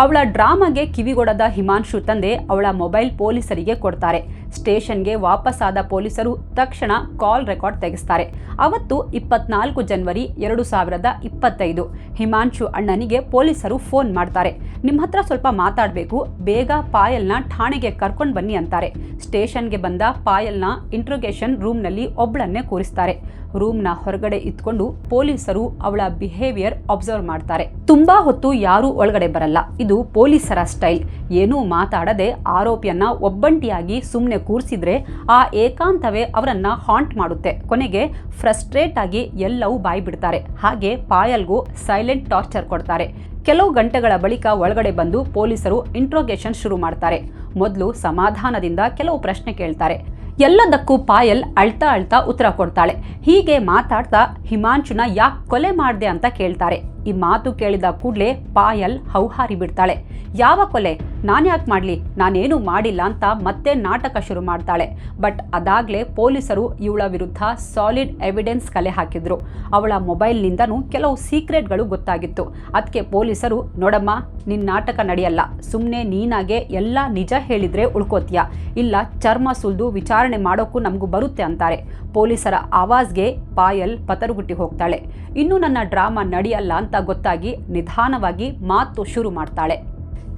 ಅವಳ ಡ್ರಾಮಾಗೆ ಕಿವಿಗೊಡದ ಹಿಮಾಂಶು ತಂದೆ ಅವಳ ಮೊಬೈಲ್ ಪೊಲೀಸರಿಗೆ ಕೊಡ್ತಾರೆ. ಸ್ಟೇಷನ್ಗೆ ವಾಪಸ್ಸಾದ ಪೊಲೀಸರು ತಕ್ಷಣ ಕಾಲ್ ರೆಕಾರ್ಡ್ ತೆಗೆಸ್ತಾರೆ. ಅವತ್ತು ಇಪ್ಪತ್ನಾಲ್ಕು ಜನವರಿ ಎರಡು ಸಾವಿರದ ಇಪ್ಪತ್ತೈದು. ಹಿಮಾಂಶು ಅಣ್ಣನಿಗೆ ಪೊಲೀಸರು ಫೋನ್ ಮಾಡ್ತಾರೆ. ನಿಮ್ಮ ಹತ್ರ ಸ್ವಲ್ಪ ಮಾತಾಡಬೇಕು. ಬೇಗ ಪಾಯಲ್ನ ಠಾಣೆಗೆ ಕರ್ಕೊಂಡು ಬನ್ನಿ ಅಂತಾರೆ. ಸ್ಟೇಷನ್ಗೆ ಬಂದ ಪಾಯಲ್ನ ಇಂಟ್ರೋಗೇಷನ್ ರೂಮ್ನಲ್ಲಿ ಒಬ್ಬಳನ್ನೇ ಕೂರಿಸ್ತಾರೆ. ರೂಮ್ನ ಹೊರಗಡೆ ಇತ್ಕೊಂಡು ಪೊಲೀಸರು ಅವಳ ಬಿಹೇವಿಯರ್ ಅಬ್ಸರ್ವ್ ಮಾಡ್ತಾರೆ. ತುಂಬಾ ಹೊತ್ತು ಯಾರೂ ಒಳಗಡೆ ಬರಲ್ಲ. ಇದು ಪೊಲೀಸರ ಸ್ಟೈಲ್ ಏನೂ ಮಾತಾಡದೆ ಆರೋಪಿಯನ್ನ ಒಬ್ಬಂಟಿಯಾಗಿ ಸುಮ್ಮನೆ ಕೂರಿಸಿದ್ರೆ ಆ ಏಕಾಂತವೇ ಅವರನ್ನ ಹಾಂಟ್ ಮಾಡುತ್ತೆ. ಕೊನೆಗೆ ಫ್ರಸ್ಟ್ರೇಟ್ ಆಗಿ ಎಲ್ಲವೂ ಬಾಯಿ ಬಿಡ್ತಾರೆ ಹಾಗೆ ಪಾಯಲ್ಗೂ ಸೈಲೆಂಟ್ ಟಾರ್ಚರ್ ಕೊಡ್ತಾರೆ. ಕೆಲವು ಗಂಟೆಗಳ ಬಳಿಕ ಒಳಗಡೆ ಬಂದು ಪೊಲೀಸರು ಇಂಟ್ರೋಗೇಷನ್ ಶುರು ಮಾಡ್ತಾರೆ. ಮೊದಲು ಸಮಾಧಾನದಿಂದ ಕೆಲವು ಪ್ರಶ್ನೆ ಕೇಳ್ತಾರೆ. ಎಲ್ಲದಕ್ಕೂ ಪಾಯಲ್ ಅಳ್ತಾ ಅಳ್ತಾ ಉತ್ತರ ಕೊಡ್ತಾಳೆ. ಹೀಗೆ ಮಾತಾಡ್ತಾ ಹಿಮಾಂಶುನ ಯಾಕೆ ಕೊಲೆ ಮಾಡ್ದೆ ಅಂತ ಕೇಳ್ತಾರೆ. ಈ ಮಾತು ಕೇಳಿದ ಕೂಡಲೇ ಪಾಯಲ್ ಹೌಹಾರಿ ಬಿಡ್ತಾಳೆ. ಯಾವ ಕೊಲೆ? ನಾನು ಯಾಕೆ ಮಾಡಲಿ? ನಾನೇನು ಮಾಡಿಲ್ಲ ಅಂತ ಮತ್ತೆ ನಾಟಕ ಶುರು ಮಾಡ್ತಾಳೆ. ಬಟ್ ಅದಾಗಲೇ ಪೊಲೀಸರು ಇವಳ ವಿರುದ್ಧ ಸಾಲಿಡ್ ಎವಿಡೆನ್ಸ್ ಕಲೆ ಹಾಕಿದ್ರು. ಅವಳ ಮೊಬೈಲ್ನಿಂದನೂ ಕೆಲವು ಸೀಕ್ರೆಟ್ಗಳು ಗೊತ್ತಾಗಿತ್ತು. ಅದಕ್ಕೆ ಪೊಲೀಸರು, ನೋಡಮ್ಮ ನಿನ್ನ ನಾಟಕ ನಡೆಯಲ್ಲ. ಸುಮ್ಮನೆ ನೀನಾಗೆ ಎಲ್ಲ ನಿಜ ಹೇಳಿದ್ರೆ ಉಳ್ಕೋತೀಯ. ಇಲ್ಲ ಚರ್ಮ ಸುಲಿದು ವಿಚಾರಣೆ ಮಾಡೋಕ್ಕೂ ನಮಗೂ ಬರುತ್ತೆ ಅಂತಾರೆ. ಪೊಲೀಸರ ಆವಾಜ್ಗೆ ಪಾಯಲ್ ಪತರುಗುಟ್ಟಿ ಹೋಗ್ತಾಳೆ. ಇನ್ನು ನನ್ನ ಡ್ರಾಮಾ ನಡೆಯಲ್ಲ ಅಂತ ಗೊತ್ತಾಗಿ ನಿಧಾನವಾಗಿ ಮಾತು ಶುರು ಮಾಡ್ತಾಳೆ.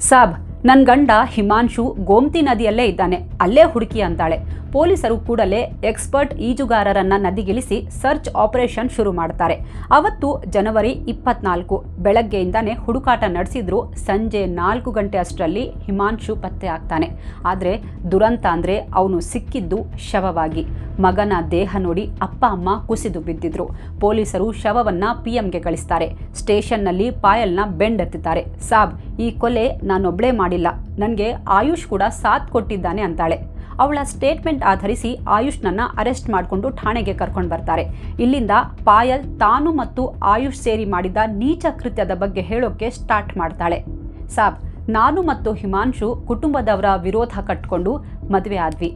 ಸಾಬ್ ನನ್ನ ಗಂಡ ಹಿಮಾಂಶು ಗೋಮ್ತಿ ನದಿಯಲ್ಲೇ ಇದ್ದಾನೆ. ಅಲ್ಲೇ ಹುಡುಕಿ ಅಂತಾಳೆ. ಪೊಲೀಸರು ಕೂಡಲೇ ಎಕ್ಸ್ಪರ್ಟ್ ಈಜುಗಾರರನ್ನ ನದಿಗಿಳಿಸಿ ಸರ್ಚ್ ಆಪರೇಷನ್ ಶುರು ಮಾಡ್ತಾರೆ. ಅವತ್ತು ಜನವರಿ ಇಪ್ಪತ್ನಾಲ್ಕು. ಬೆಳಗ್ಗೆಯಿಂದಾನೇ ಹುಡುಕಾಟ ನಡೆಸಿದ್ರು ಸಂಜೆ ನಾಲ್ಕು ಗಂಟೆ ಅಷ್ಟರಲ್ಲಿ ಹಿಮಾಂಶು ಪತ್ತೆ ಆಗ್ತಾನೆ. ಆದರೆ ದುರಂತ ಅಂದರೆ ಅವನು ಸಿಕ್ಕಿದ್ದು ಶವವಾಗಿ. ಮಗನ ದೇಹ ನೋಡಿ ಅಪ್ಪ ಅಮ್ಮ ಕುಸಿದು ಬಿದ್ದಿದ್ರು. ಪೊಲೀಸರು ಶವವನ್ನ ಪಿಎಂಗೆ ಕಳಿಸ್ತಾರೆ. ಸ್ಟೇಷನ್ನಲ್ಲಿ ಪಾಯಲ್ನ ಬೆಂಡೆತ್ತಿದ್ದಾರೆ. ಸಾಬ್, ಈ ಕೊಲೆ ನಾನೊಬ್ಳೇ ಮಾಡಿಲ್ಲ. ನನಗೆ ಆಯುಷ್ ಕೂಡ ಸಾಥ್ ಕೊಟ್ಟಿದ್ದಾನೆ ಅಂತಾಳೆ. ಅವಳ ಸ್ಟೇಟ್ಮೆಂಟ್ ಆಧರಿಸಿ ಆಯುಷ್ನನ್ನ ಅರೆಸ್ಟ್ ಮಾಡಿಕೊಂಡು ಠಾಣೆಗೆ ಕರ್ಕೊಂಡು ಬರ್ತಾರೆ. ಇಲ್ಲಿಂದ ಪಾಯಲ್ ತಾನು ಮತ್ತು ಆಯುಷ್ ಸೇರಿ ಮಾಡಿದ ನೀಚ ಕೃತ್ಯದ ಬಗ್ಗೆ ಹೇಳೋಕೆ ಸ್ಟಾರ್ಟ್ ಮಾಡ್ತಾಳೆ. ಸಾಬ್, ನಾನು ಮತ್ತು ಹಿಮಾಂಶು ಕುಟುಂಬದವರ ವಿರೋಧ ಕಟ್ಕೊಂಡು ಮದುವೆ ಆದ್ವಿ.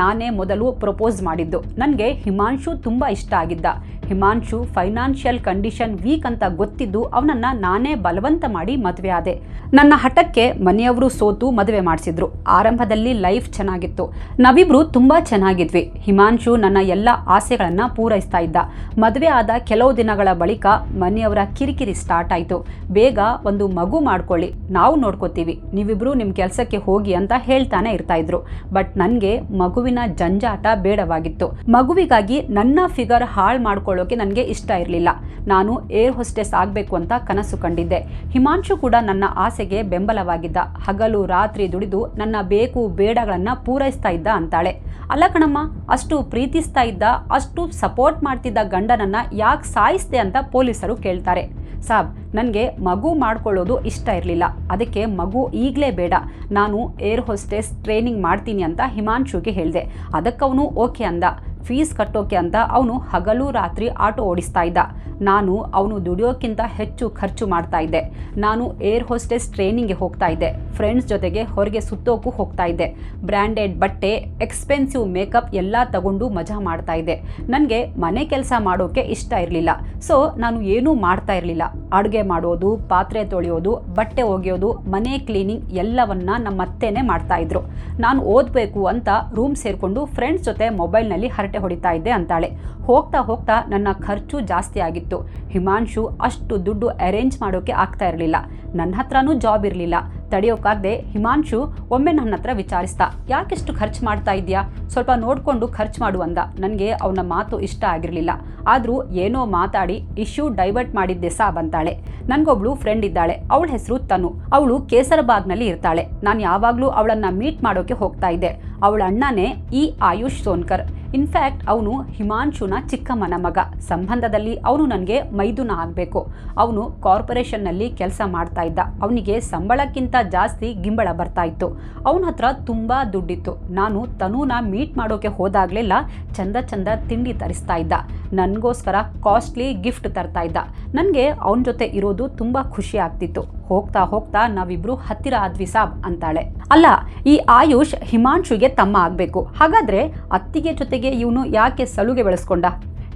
ನಾನೇ ಮೊದಲು ಪ್ರಪೋಸ್ ಮಾಡಿದ್ದು. ನನಗೆ ಹಿಮಾಂಶು ತುಂಬ ಇಷ್ಟ ಆಗಿದ್ದ. ಹಿಮಾಂಶು ಫೈನಾನ್ಷಿಯಲ್ ಕಂಡೀಷನ್ ವೀಕ್ ಅಂತ ಗೊತ್ತಿದ್ದು ಅವನನ್ನ ನಾನೇ ಬಲವಂತ ಮಾಡಿ ಮದುವೆ ಆದೆ. ನನ್ನ ಹಠಕ್ಕೆ ಮನೆಯವರು ಸೋತು ಮದುವೆ ಮಾಡಿಸಿದ್ರು. ಆರಂಭದಲ್ಲಿ ಲೈಫ್ ಚೆನ್ನಾಗಿತ್ತು. ನಾವಿಬ್ರು ತುಂಬಾ ಚೆನ್ನಾಗಿದ್ವಿ. ಹಿಮಾಂಶು ನನ್ನ ಎಲ್ಲ ಆಸೆಗಳನ್ನ ಪೂರೈಸ್ತಾ ಇದ್ದ. ಮದುವೆ ಆದ ಕೆಲವು ದಿನಗಳ ಬಳಿಕ ಮನೆಯವರ ಕಿರಿಕಿರಿ ಸ್ಟಾರ್ಟ್ ಆಯಿತು. ಬೇಗ ಒಂದು ಮಗು ಮಾಡ್ಕೊಳ್ಳಿ. ನಾವು ನೋಡ್ಕೋತೀವಿ. ನೀವಿಬ್ರು ನಿಮ್ಮ ಕೆಲಸಕ್ಕೆ ಹೋಗಿ ಅಂತ ಹೇಳ್ತಾನೆ ಇರ್ತಾ ಇದ್ರು. ಬಟ್ ನನಗೆ ಮಗುವಿನ ಜಂಜಾಟ ಬೇಡವಾಗಿತ್ತು. ಮಗುವಿಗಾಗಿ ನನ್ನ ಫಿಗರ್ ಹಾಳು ಮಾಡ್ಕೊಳ್ಳೋಕೆ ನನಗೆ ಇಷ್ಟ ಇರಲಿಲ್ಲ. ನಾನು ಏರ್ ಹೊಸ್ಟೆಸ್ ಆಗಬೇಕು ಅಂತ ಕನಸು ಕಂಡಿದ್ದೆ. ಹಿಮಾಂಶು ಕೂಡ ನನ್ನ ಆಸೆಗೆ ಬೆಂಬಲವಾಗಿದ್ದ. ಹಗಲು ರಾತ್ರಿ ದುಡಿದು ನನ್ನ ಬೇಕು ಬೇಡಗಳನ್ನು ಪೂರೈಸ್ತಾ ಇದ್ದ ಅಂತಾಳೆ. ಅಲ್ಲ ಕಣಮ್ಮ, ಅಷ್ಟು ಪ್ರೀತಿಸ್ತಾ ಇದ್ದ, ಅಷ್ಟು ಸಪೋರ್ಟ್ ಮಾಡ್ತಿದ್ದ ಗಂಡನನ್ನು ಯಾಕೆ ಸಾಯಿಸ್ದೆ ಅಂತ ಪೊಲೀಸರು ಕೇಳ್ತಾರೆ. ಸಾಬ್, ನನಗೆ ಮಗು ಮಾಡ್ಕೊಳ್ಳೋದು ಇಷ್ಟ ಇರಲಿಲ್ಲ. ಅದಕ್ಕೆ ಮಗು ಈಗಲೇ ಬೇಡ. ನಾನು ಏರ್ ಹೋಸ್ಟೆಸ್ ಟ್ರೈನಿಂಗ್ ಮಾಡ್ತೀನಿ ಅಂತ ಹಿಮಾಂಶುಗೆ ಹೇಳಿದೆ. ಅದಕ್ಕವನು ಓಕೆ ಅಂದ. ಫೀಸ್ ಕಟ್ಟೋಕೆ ಅಂತ ಅವನು ಹಗಲು ರಾತ್ರಿ ಆಟೋ ಓಡಿಸ್ತಾ ಇದ್ದ. ನಾನು ಅವನು ದುಡಿಯೋಕ್ಕಿಂತ ಹೆಚ್ಚು ಖರ್ಚು ಮಾಡ್ತಾ ಇದ್ದೆ. ನಾನು ಏರ್ ಹೋಸ್ಟೆಸ್ ಟ್ರೈನಿಂಗ್ಗೆ ಹೋಗ್ತಾ ಇದ್ದೆ. ಫ್ರೆಂಡ್ಸ್ ಜೊತೆಗೆ ಹೊರಗೆ ಸುತ್ತೋಕ್ಕೂ ಹೋಗ್ತಾ ಇದ್ದೆ. ಬ್ರ್ಯಾಂಡೆಡ್ ಬಟ್ಟೆ ಎಕ್ಸ್ಪೆನ್ಸಿವ್ ಮೇಕಪ್ ಎಲ್ಲ ತಗೊಂಡು ಮಜಾ ಮಾಡ್ತಾ ಇದ್ದೆ. ನನಗೆ ಮನೆ ಕೆಲಸ ಮಾಡೋಕ್ಕೆ ಇಷ್ಟ ಇರಲಿಲ್ಲ. ಸೊ ನಾನು ಏನೂ ಮಾಡ್ತಾ ಇರಲಿಲ್ಲ. ಅಡುಗೆ ಮಾಡೋದು, ಪಾತ್ರೆ ತೊಳೆಯೋದು, ಬಟ್ಟೆ ಒಗೆಯೋದು, ಮನೆ ಕ್ಲೀನಿಂಗ್ ಎಲ್ಲವನ್ನ ನಮ್ಮ ಅತ್ತೆನೇ ಮಾಡ್ತಾ ಇದ್ರು. ನಾನು ಓದಬೇಕು ಅಂತ ರೂಮ್ ಸೇರಿಕೊಂಡು ಫ್ರೆಂಡ್ಸ್ ಜೊತೆ ಮೊಬೈಲ್ನಲ್ಲಿ ಹರಟೆ ಹೊಡಿತಾ ಇದ್ದೆ ಅಂತಾಳೆ. ಹೋಗ್ತಾ ಹೋಗ್ತಾ ನನ್ನ ಖರ್ಚು ಜಾಸ್ತಿ ಆಗಿತ್ತು. ಹಿಮಾಂಶು ಅಷ್ಟು ದುಡ್ಡು ಅರೇಂಜ್ ಮಾಡೋಕೆ ಆಗ್ತಾ ಇರಲಿಲ್ಲ. ನನ್ನ ಹತ್ರನೂ ಜಾಬ್ ಇರಲಿಲ್ಲ. ತಡೆಯೋಕ್ಕಾಗದೆ ಹಿಮಾಂಶು ಒಮ್ಮೆ ನನ್ನ ಹತ್ರ ವಿಚಾರಿಸ್ತಾ ಯಾಕೆಷ್ಟು ಖರ್ಚು ಮಾಡ್ತಾ ಇದೆಯಾ ಸ್ವಲ್ಪ ನೋಡಿಕೊಂಡು ಖರ್ಚು ಮಾಡು ಅಂದ. ನನಗೆ ಅವನ ಮಾತು ಇಷ್ಟ ಆಗಿರಲಿಲ್ಲ. ಆದರೂ ಏನೋ ಮಾತಾಡಿ ಇಶ್ಯೂ ಡೈವರ್ಟ್ ಮಾಡಿದ್ದೆ ಸಹ ಬಂತಾಳೆ ನನಗೊಬ್ಳು ಫ್ರೆಂಡ್ ಇದ್ದಾಳೆ. ಅವಳ ಹೆಸರು ತನು. ಅವಳು ಕೇಸರಬಾಗ್ನಲ್ಲಿ ಇರ್ತಾಳೆ. ನಾನು ಯಾವಾಗಲೂ ಅವಳನ್ನು ಮೀಟ್ ಮಾಡೋಕೆ ಹೋಗ್ತಾ ಇದ್ದೆ. ಅವಳ ಅಣ್ಣನೇ ಈ ಆಯುಷ್ ಸೋನ್ಕರ್. ಇನ್ಫ್ಯಾಕ್ಟ್ ಅವನು ಹಿಮಾಂಶುನ ಚಿಕ್ಕಮ್ಮನ ಮಗ. ಸಂಬಂಧದಲ್ಲಿ ಅವನು ನನಗೆ ಮೈದುನ ಆಗಬೇಕು. ಅವನು ಕಾರ್ಪೊರೇಷನ್ನಲ್ಲಿ ಕೆಲಸ ಮಾಡ್ತಾ ಇದ್ದ. ಅವನಿಗೆ ಸಂಬಳಕ್ಕಿಂತ ಜಾಸ್ತಿ ಗಿಂಬಳ ಬರ್ತಾ ಇತ್ತು. ಅವನ ಹತ್ರ ತುಂಬ ದುಡ್ಡಿತ್ತು. ನಾನು ತನೂನ ಮೀಟ್ ಮಾಡೋಕೆ ಹೋದಾಗಲೆಲ್ಲ ಚಂದ ಚಂದ ತಿಂಡಿ ತರಿಸ್ತಾ ಇದ್ದ. ನನಗೋಸ್ಕರ ಕಾಸ್ಟ್ಲಿ ಗಿಫ್ಟ್ ತರ್ತಾ ಇದ್ದ. ನನಗೆ ಅವನ ಜೊತೆ ಇರೋದು ತುಂಬ ಖುಷಿ ಆಗ್ತಿತ್ತು. ಹೋಗ್ತಾ ಹೋಗ್ತಾ ನಾವಿಬ್ರು ಹತ್ತಿರ ಆದ್ವಿ ಸಾಬ್ ಅಂತಾಳೆ. ಅಲ್ಲ, ಈ ಆಯುಷ್ ಹಿಮಾಂಶುಗೆ ತಮ್ಮ ಆಗಬೇಕು. ಹಾಗಾದ್ರೆ ಅತ್ತಿಗೆ ಜೊತೆಗೆ ಇವನು ಯಾಕೆ ಸಲುಗೆ ಬೆಳೆಸ್ಕೊಂಡ?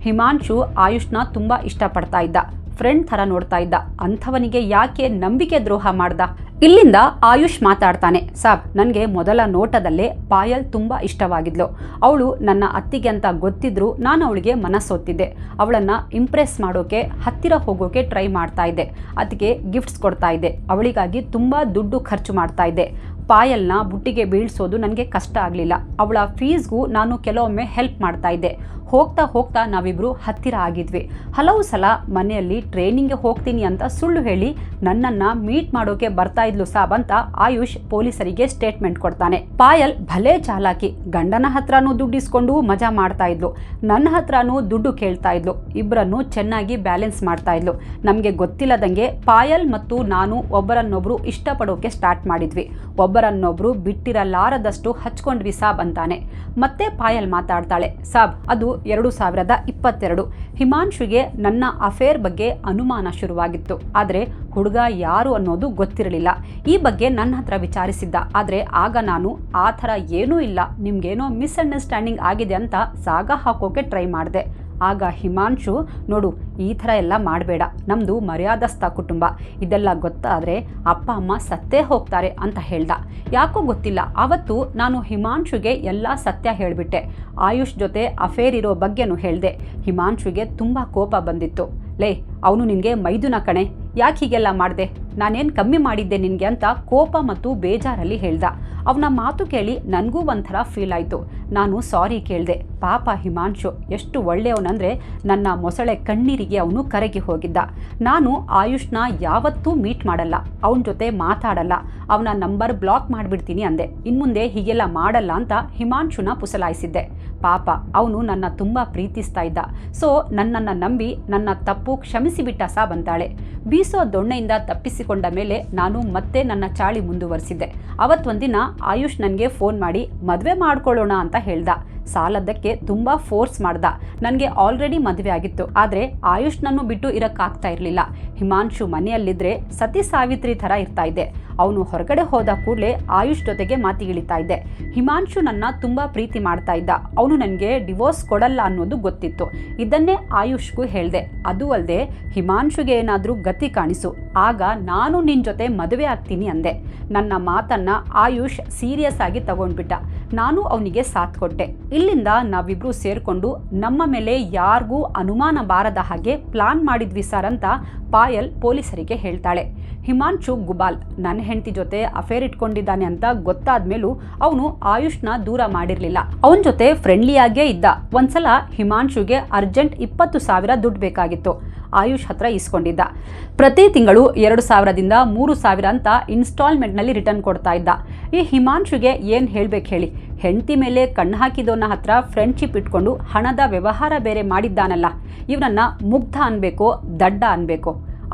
ಹಿಮಾಂಶು ಆಯುಷ್ನ ತುಂಬ ಇಷ್ಟಪಡ್ತಾ ಇದ್ದ. ಫ್ರೆಂಡ್ ಥರ ನೋಡ್ತಾ ಇದ್ದ. ಅಂಥವನಿಗೆ ಯಾಕೆ ನಂಬಿಕೆ ದ್ರೋಹ ಮಾಡ್ದ? ಇಲ್ಲಿಂದ ಆಯುಷ್ ಮಾತಾಡ್ತಾನೆ. ಸಾಬ್, ನನಗೆ ಮೊದಲ ನೋಟದಲ್ಲೇ ಪಾಯಲ್ ತುಂಬ ಇಷ್ಟವಾಗಿದ್ಲು. ಅವಳು ನನ್ನ ಅತ್ತಿಗೆ ಅಂತ ಗೊತ್ತಿದ್ರು ನಾನು ಅವಳಿಗೆ ಮನಸ್ಸೊತ್ತಿದ್ದೆ. ಅವಳನ್ನು ಇಂಪ್ರೆಸ್ ಮಾಡೋಕೆ, ಹತ್ತಿರ ಹೋಗೋಕೆ ಟ್ರೈ ಮಾಡ್ತಾ ಇದ್ದೆ. ಅದಕ್ಕೆ ಗಿಫ್ಟ್ಸ್ ಕೊಡ್ತಾ ಇದ್ದೆ. ಅವಳಿಗಾಗಿ ತುಂಬ ದುಡ್ಡು ಖರ್ಚು ಮಾಡ್ತಾ ಇದ್ದೆ. ಪಾಯಲ್ನ ಬುಟ್ಟಿಗೆ ಬೀಳ್ಸೋದು ನನಗೆ ಕಷ್ಟ ಆಗಲಿಲ್ಲ. ಅವಳ ಫೀಸ್ಗೂ ನಾನು ಕೆಲವೊಮ್ಮೆ ಹೆಲ್ಪ್ ಮಾಡ್ತಾ ಇದ್ದೆ. ಹೋಗ್ತಾ ಹೋಗ್ತಾ ನಾವಿಬ್ಬರು ಹತ್ತಿರ ಆಗಿದ್ವಿ. ಹಲವು ಸಲ ಮನೆಯಲ್ಲಿ ಟ್ರೈನಿಂಗ್ಗೆ ಹೋಗ್ತೀನಿ ಅಂತ ಸುಳ್ಳು ಹೇಳಿ ನನ್ನನ್ನು ಮೀಟ್ ಮಾಡೋಕೆ ಬರ್ತಾ ಇದ್ಲು ಸಾಬ್ ಅಂತ ಆಯುಷ್ ಪೊಲೀಸರಿಗೆ ಸ್ಟೇಟ್ಮೆಂಟ್ ಕೊಡ್ತಾನೆ. ಪಾಯಲ್ ಭಲೇ ಚಾಲಾಕಿ, ಗಂಡನ ಹತ್ರನೂ ದುಡ್ಡಿಸ್ಕೊಂಡು ಮಜಾ ಮಾಡ್ತಾ ಇದ್ಲು. ನನ್ನ ಹತ್ರನೂ ದುಡ್ಡು ಕೇಳ್ತಾ ಇದ್ಲು. ಇಬ್ಬರನ್ನು ಚೆನ್ನಾಗಿ ಬ್ಯಾಲೆನ್ಸ್ ಮಾಡ್ತಾ ಇದ್ಲು. ನಮಗೆ ಗೊತ್ತಿಲ್ಲದಂಗೆ ಪಾಯಲ್ ಮತ್ತು ನಾನು ಒಬ್ಬರನ್ನೊಬ್ರು ಇಷ್ಟಪಡೋಕೆ ಸ್ಟಾರ್ಟ್ ಮಾಡಿದ್ವಿ. ಒಬ್ಬರನ್ನೊಬ್ರು ಬಿಟ್ಟಿರಲಾರದಷ್ಟು ಹಚ್ಕೊಂಡ್ವಿ ಸಾಬ್ ಅಂತಾನೆ. ಮತ್ತೆ ಪಾಯಲ್ ಮಾತಾಡ್ತಾಳೆ, ಸಾಬ್, ಅದು ಎರಡು ಸಾವಿರದ ಇಪ್ಪತ್ತೆರಡು. ಹಿಮಾಂಶುಗೆ ನನ್ನ ಅಫೇರ್ ಬಗ್ಗೆ ಅನುಮಾನ ಶುರುವಾಗಿತ್ತು. ಆದರೆ ಹುಡುಗ ಯಾರು ಅನ್ನೋದು ಗೊತ್ತಿರಲಿಲ್ಲ. ಈ ಬಗ್ಗೆ ನನ್ನ ಹತ್ರ ವಿಚಾರಿಸಿದ್ದ. ಆದರೆ ಆಗ ನಾನು, ಆ ಥರ ಏನೂ ಇಲ್ಲ. ನಿಮಗೇನೋ ಮಿಸ್ಅಂಡರ್ಸ್ಟ್ಯಾಂಡಿಂಗ್ ಆಗಿದೆ ಅಂತ ಸಾಗ ಹಾಕೋಕೆ ಟ್ರೈ ಮಾಡಿದೆ. ಆಗ ಹಿಮಾಂಶು, ನೋಡು, ಈ ಥರ ಎಲ್ಲ ಮಾಡಬೇಡ. ನಮ್ಮದು ಮರ್ಯಾದಸ್ಥ ಕುಟುಂಬ. ಇದೆಲ್ಲ ಗೊತ್ತಾದರೆ ಅಪ್ಪ, ಅಮ್ಮ ಸತ್ತೇ ಹೋಗ್ತಾರೆ ಅಂತ ಹೇಳ್ದ. ಯಾಕೋ ಗೊತ್ತಿಲ್ಲ. ಆವತ್ತು ನಾನು ಹಿಮಾಂಶುಗೆ ಎಲ್ಲ ಸತ್ಯ ಹೇಳಿಬಿಟ್ಟೆ. ಆಯುಷ್ ಜೊತೆ ಅಫೇರ್ ಇರೋ ಬಗ್ಗೆನೂ ಹೇಳಿದೆ. ಹಿಮಾಂಶುಗೆ ತುಂಬ ಕೋಪ ಬಂದಿತ್ತು. ಲೇ, ಅವನು ನಿನಗೆ ಮೈದುನ ಕಣೆ. ಯಾಕೆ ಹೀಗೆಲ್ಲ ಮಾಡಿದೆ? ನಾನೇನು ಕಮ್ಮಿ ಮಾಡಿದ್ದೆ ನಿನಗೆ ಅಂತ ಕೋಪ ಮತ್ತು ಬೇಜಾರಲ್ಲಿ ಹೇಳ್ದ. ಅವನ ಮಾತು ಕೇಳಿ ನನಗೂ ಒಂಥರ ಫೀಲ್ ಆಯಿತು. ನಾನು ಸಾರಿ ಕೇಳಿದೆ. ಪಾಪ ಹಿಮಾಂಶು, ಎಷ್ಟು ಒಳ್ಳೆಯವನಂದರೆ ನನ್ನ ಮೊಸಳೆ ಕಣ್ಣೀರಿಗೆ ಅವನು ಕರಗಿ ಹೋಗಿದ್ದ. ನಾನು ಆಯುಷ್ನ ಯಾವತ್ತೂ ಮೀಟ್ ಮಾಡಲ್ಲ. ಅವನ ಜೊತೆ ಮಾತಾಡಲ್ಲ. ಅವನ ನಂಬರ್ ಬ್ಲಾಕ್ ಮಾಡಿಬಿಡ್ತೀನಿ ಅಂದೆ. ಇನ್ಮುಂದೆ ಹೀಗೆಲ್ಲ ಮಾಡಲ್ಲ ಅಂತ ಹಿಮಾಂಶುನ ಪುಸಲಾಯಿಸಿದ್ದೆ. ಪಾಪ, ಅವನು ನನ್ನ ತುಂಬ ಪ್ರೀತಿಸ್ತಾ ಇದ್ದ. ಸೊ, ನನ್ನನ್ನು ನಂಬಿ ನನ್ನ ತಪ್ಪು ಕ್ಷಮಿಸಿಬಿಟ್ಟ ಸಾ ಬಂತಾಳೆ ಬೀಸೋ ದೊಣ್ಣೆಯಿಂದ ತಪ್ಪಿಸಿಕೊಂಡ ಮೇಲೆ ನಾನು ಮತ್ತೆ ನನ್ನ ಚಾಳಿ ಮುಂದುವರಿಸಿದ್ದೆ. ಅವತ್ತೊಂದಿನ ಆಯುಷ್ ನನಗೆ ಫೋನ್ ಮಾಡಿ, ಮದುವೆ ಮಾಡ್ಕೊಳ್ಳೋಣ ಅಂತ ಹೇಳ್ದ. ಸಾಲದಕ್ಕೆ ತುಂಬ ಫೋರ್ಸ್ ಮಾಡ್ದ. ನನಗೆ ಆಲ್ರೆಡಿ ಮದುವೆ ಆಗಿತ್ತು. ಆದರೆ ಆಯುಷ್ನನ್ನು ಬಿಟ್ಟು ಇರೋಕ್ಕಾಗ್ತಾ ಇರಲಿಲ್ಲ. ಹಿಮಾಂಶು ಮನೆಯಲ್ಲಿದ್ದರೆ ಸತಿ ಸಾವಿತ್ರಿ ಥರ ಇರ್ತಾ ಇದ್ದೆ. ಅವನು ಹೊರಗಡೆ ಹೋದ ಕೂಡಲೇ ಆಯುಷ್ ಜೊತೆಗೆ ಮಾತಿಗಿಳಿತಾ ಇದ್ದೆ. ಹಿಮಾಂಶು ನನ್ನ ತುಂಬ ಪ್ರೀತಿ ಮಾಡ್ತಾ ಇದ್ದ. ಅವನು ನನಗೆ ಡಿವೋರ್ಸ್ ಕೊಡಲ್ಲ ಅನ್ನೋದು ಗೊತ್ತಿತ್ತು. ಇದನ್ನೇ ಆಯುಷ್ಗೂ ಹೇಳಿದೆ. ಅದು ಅಲ್ಲದೆ ಹಿಮಾಂಶುಗೆ ಏನಾದರೂ ಗತಿ ಕಾಣಿಸು. ಆಗ ನಾನು ನಿನ್ನ ಜೊತೆ ಮದುವೆ ಆಗ್ತೀನಿ ಅಂದೆ. ನನ್ನ ಮಾತನ್ನ ಆಯುಷ್ ಸೀರಿಯಸ್ ಆಗಿ ತಗೊಂಡ್ಬಿಟ್ಟ. ನಾನು ಅವನಿಗೆ ಸಾಥ್ ಕೊಟ್ಟೆ. ಇಲ್ಲಿಂದ ನಾವಿಬ್ರು ಸೇರ್ಕೊಂಡು ನಮ್ಮ ಮೇಲೆ ಯಾರಿಗೂ ಅನುಮಾನ ಬಾರದ ಹಾಗೆ ಪ್ಲಾನ್ ಮಾಡಿದ್ವಿ ಸರ್ ಅಂತ ಪಾಯಲ್ ಪೊಲೀಸರಿಗೆ ಹೇಳ್ತಾಳೆ. ಹಿಮಾಂಶು ಗುಬಾಲ್ ನನ್ನ ಹೆಂಡತಿ ಜೊತೆ ಅಫೇರ್ ಇಟ್ಕೊಂಡಿದ್ದಾನೆ ಅಂತ ಗೊತ್ತಾದ ಮೇಲೂ ಅವನು ಆಯುಷ್ನ ದೂರ ಮಾಡಿರಲಿಲ್ಲ. ಅವನ ಜೊತೆ ಫ್ರೆಂಡ್ಲಿಯಾಗೇ ಇದ್ದ. ಒಂದ್ಸಲ ಹಿಮಾಂಶುಗೆ ಅರ್ಜೆಂಟ್ ಇಪ್ಪತ್ತು ಸಾವಿರ ದುಡ್ಡು ಬೇಕಾಗಿತ್ತು. ಆಯುಷ್ ಹತ್ರ ಇಸ್ಕೊಂಡಿದ್ದ ಪ್ರತಿ ತಿಂಗಳು ಎರಡು ಸಾವಿರದಿಂದ ಮೂರು ಸಾವಿರ ಅಂತ ಇನ್ಸ್ಟಾಲ್ಮೆಂಟ್ನಲ್ಲಿ ರಿಟರ್ನ್ ಕೊಡ್ತಾ ಇದ್ದ. ಈ ಹಿಮಾಂಶುಗೆ ಏನು ಹೇಳ್ಬೇಕು ಹೇಳಿ. ಹೆಂಡತಿ ಮೇಲೆ ಕಣ್ಣು ಹಾಕಿದವನ ಹತ್ರ ಫ್ರೆಂಡ್ಶಿಪ್ ಇಟ್ಕೊಂಡು ಹಣದ ವ್ಯವಹಾರ ಬೇರೆ ಮಾಡಿದ್ದಾನಲ್ಲ. ಇವನನ್ನ ಮುಗ್ಧ ಅನ್ಬೇಕೋ, ದಡ್ಡ ಅನ್ಬೇಕೋ.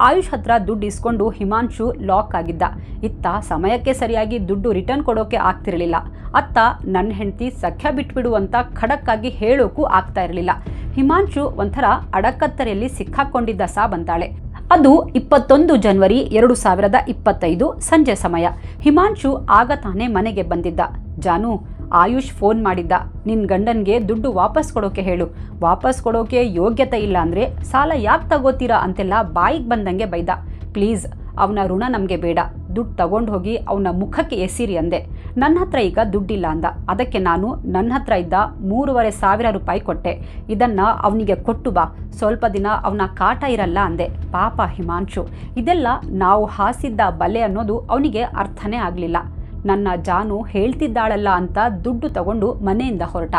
ಆಯುಷ್ ಹತ್ರ ದುಡ್ಡು ಇಸ್ಕೊಂಡು ಹಿಮಾಂಶು ಲಾಕ್ ಆಗಿದ್ದ. ಇತ್ತ ಸಮಯಕ್ಕೆ ಸರಿಯಾಗಿ ದುಡ್ಡು ರಿಟರ್ನ್ ಕೊಡೋಕೆ ಆಗ್ತಿರಲಿಲ್ಲ. ಅತ್ತ ನನ್ನ ಹೆಂಡತಿ ಸಖ್ಯ ಬಿಟ್ಬಿಡು ಅಂತ ಖಡಕ್ಕಾಗಿ ಹೇಳೋಕ್ಕೂ ಆಗ್ತಾ ಇರಲಿಲ್ಲ. ಹಿಮಾಂಶು ಒಂಥರ ಅಡಕತ್ತರೆಯಲ್ಲಿ ಸಿಕ್ಕಾಕೊಂಡಿದ್ದ ಸಾ ಬಂತಾಳೆ. ಅದು ಇಪ್ಪತ್ತೊಂದು ಜನವರಿ ಎರಡು ಸಾವಿರದ ಇಪ್ಪತ್ತೈದು ಸಂಜೆ ಸಮಯ. ಹಿಮಾಂಶು ಆಗ ತಾನೇ ಮನೆಗೆ ಬಂದಿದ್ದ. ಜಾನು ಆಯುಷ್ ಫೋನ್ ಮಾಡಿದ್ದ. ನಿನ್ನ ಗಂಡನಿಗೆ ದುಡ್ಡು ವಾಪಸ್ ಕೊಡೋಕೆ ಹೇಳು. ವಾಪಸ್ ಕೊಡೋಕೆ ಯೋಗ್ಯತೆ ಇಲ್ಲ ಅಂದರೆ ಸಾಲ ಯಾಕೆ ತಗೋತೀರಾ ಅಂತೆಲ್ಲ ಬಾಯಿಗೆ ಬಂದಂಗೆ ಬೈದ. ಪ್ಲೀಸ್, ಅವನ ಋಣ ನಮಗೆ ಬೇಡ. ದುಡ್ಡು ತಗೊಂಡು ಹೋಗಿ ಅವನ ಮುಖಕ್ಕೆ ಎಸಿರಿ ಅಂದೆ. ನನ್ನ ಹತ್ರ ಈಗ ದುಡ್ಡಿಲ್ಲ ಅಂದ. ಅದಕ್ಕೆ ನಾನು ನನ್ನ ಹತ್ರ ಇದ್ದ ಮೂರುವರೆ ಸಾವಿರ ರೂಪಾಯಿ ಕೊಟ್ಟೆ. ಇದನ್ನು ಅವನಿಗೆ ಕೊಟ್ಟು ಬಾ. ಸ್ವಲ್ಪ ದಿನ ಅವನ ಕಾಟ ಇರಲ್ಲ ಅಂದೆ. ಪಾಪ ಹಿಮಾಂಶು. ಇದೆಲ್ಲ ನಾವು ಹಾಸಿದ್ದ ಬಲೆ ಅನ್ನೋದು ಅವನಿಗೆ ಅರ್ಥನೇ ಆಗಲಿಲ್ಲ. ನನ್ನ ಜಾನು ಹೇಳ್ತಿದ್ದಾಳಲ್ಲ ಅಂತ ದುಡ್ಡು ತಗೊಂಡು ಮನೆಯಿಂದ ಹೊರಟ.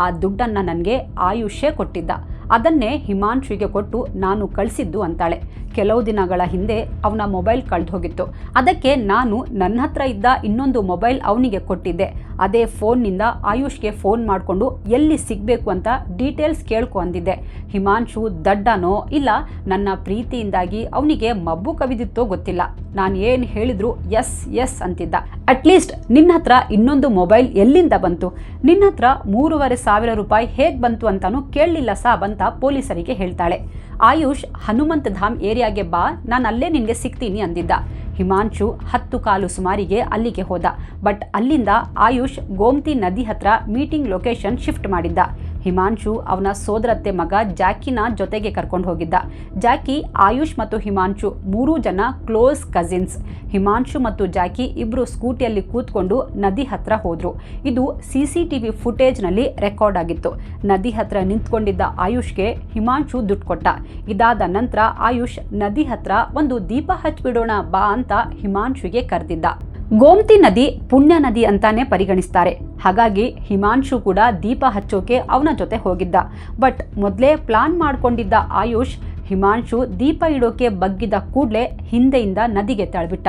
ಆ ದುಡ್ಡನ್ನು ನನಗೆ ಆಯುಷ್ಯ ಕೊಟ್ಟಿದ್ದ. ಅದನ್ನೇ ಹಿಮಾಂಶುಗೆ ಕೊಟ್ಟು ನಾನು ಕಳಿಸಿದ್ದು ಅಂತಾಳೆ. ಕೆಲವು ದಿನಗಳ ಹಿಂದೆ ಅವನ ಮೊಬೈಲ್ ಕಳೆದು ಹೋಗಿತ್ತು ಅದಕ್ಕೆ ನಾನು ನನ್ನ ಹತ್ರ ಇದ್ದ ಇನ್ನೊಂದು ಮೊಬೈಲ್ ಅವನಿಗೆ ಕೊಟ್ಟಿದ್ದೆ. ಅದೇ ಫೋನ್ನಿಂದ ಆಯುಷ್ಗೆ ಫೋನ್ ಮಾಡಿಕೊಂಡು ಎಲ್ಲಿ ಸಿಗಬೇಕು ಅಂತ ಡೀಟೇಲ್ಸ್ ಕೇಳ್ಕೊ ಅಂದಿದ್ದೆ. ಹಿಮಾಂಶು ದಡ್ಡನೋ ಇಲ್ಲ ನನ್ನ ಪ್ರೀತಿಯಿಂದಾಗಿ ಅವನಿಗೆ ಮಬ್ಬು ಕವಿದಿತ್ತೋ ಗೊತ್ತಿಲ್ಲ. ನಾನು ಏನು ಹೇಳಿದ್ರು ಎಸ್ ಎಸ್ ಅಂತಿದ್ದ. ಅಟ್ಲೀಸ್ಟ್ ನಿನ್ನ ಹತ್ರ ಇನ್ನೊಂದು ಮೊಬೈಲ್ ಎಲ್ಲಿಂದ ಬಂತು? ನಿನ್ನ ಹತ್ರ ಮೂರುವರೆ ಸಾವಿರ ರೂಪಾಯಿ ಹೇಗೆ ಬಂತು ಅಂತಾನು ಕೇಳಲಿಲ್ಲ ಸಾಬ್ ಅಂತ ಪೊಲೀಸರಿಗೆ ಹೇಳ್ತಾಳೆ. ಆಯುಷ್, ಹನುಮಂತ್ ಧಾಮ್ ಏರಿಯಾಗೆ ಬಾ, ನಾನು ಅಲ್ಲೇ ನಿನಗೆ ಸಿಗ್ತೀನಿ ಅಂದಿದ್ದ. ಹಿಮಾಂಶು ಹತ್ತು ಕಾಲು ಸುಮಾರಿಗೆ ಅಲ್ಲಿಗೆ ಹೋದ. ಬಟ್ ಅಲ್ಲಿಂದ ಆಯುಷ್ ಗೋಮತಿ ನದಿ ಹತ್ರ ಮೀಟಿಂಗ್ ಲೊಕೇಶನ್ ಶಿಫ್ಟ್ ಮಾಡಿದ್ದ. ಹಿಮಾಂಶು ಅವನ ಸೋದರತ್ತೆ ಮಗ ಜಾಕಿನ ಜೊತೆಗೆ ಕರ್ಕೊಂಡು ಹೋಗಿದ್ದ. ಜಾಕಿ, ಆಯುಷ್ ಮತ್ತು ಹಿಮಾಂಶು ಮೂರೂ ಜನ ಕ್ಲೋಸ್ ಕಸಿನ್ಸ್. ಹಿಮಾಂಶು ಮತ್ತು ಜಾಕಿ ಇಬ್ಬರು ಸ್ಕೂಟಿಯಲ್ಲಿ ಕೂತ್ಕೊಂಡು ನದಿ ಹತ್ರ ಹೋದ್ರು. ಇದು ಸಿ ಸಿ ಟಿ ವಿ ಫುಟೇಜ್ನಲ್ಲಿ ರೆಕಾರ್ಡ್ ಆಗಿತ್ತು. ನದಿ ಹತ್ರ ನಿಂತ್ಕೊಂಡಿದ್ದ ಆಯುಷ್ಗೆ ಹಿಮಾಂಶು ದುಡ್ಡು ಕೊಟ್ಟ. ಇದಾದ ನಂತರ ಆಯುಷ್, ನದಿ ಹತ್ರ ಒಂದು ದೀಪ ಹಚ್ಚಿಬಿಡೋಣ ಬಾ ಅಂತ ಹಿಮಾಂಶುಗೆ ಕರೆದಿದ್ದ. ಗೋಮತಿ ನದಿ ಪುಣ್ಯ ನದಿ ಅಂತಾನೆ ಪರಿಗಣಿಸ್ತಾರೆ. ಹಾಗಾಗಿ ಹಿಮಾಂಶು ಕೂಡ ದೀಪ ಹಚ್ಚೋಕೆ ಅವನ ಜೊತೆ ಹೋಗಿದ್ದ. ಬಟ್ ಮೊದಲೇ ಪ್ಲಾನ್ ಮಾಡ್ಕೊಂಡಿದ್ದ ಆಯುಷ್ ಹಿಮಾಂಶು ದೀಪ ಇಡೋಕೆ ಬಗ್ಗಿದ ಕೂಡಲೇ ಹಿಂದೆಯಿಂದ ನದಿಗೆ ತಳ್ಬಿಟ್ಟ.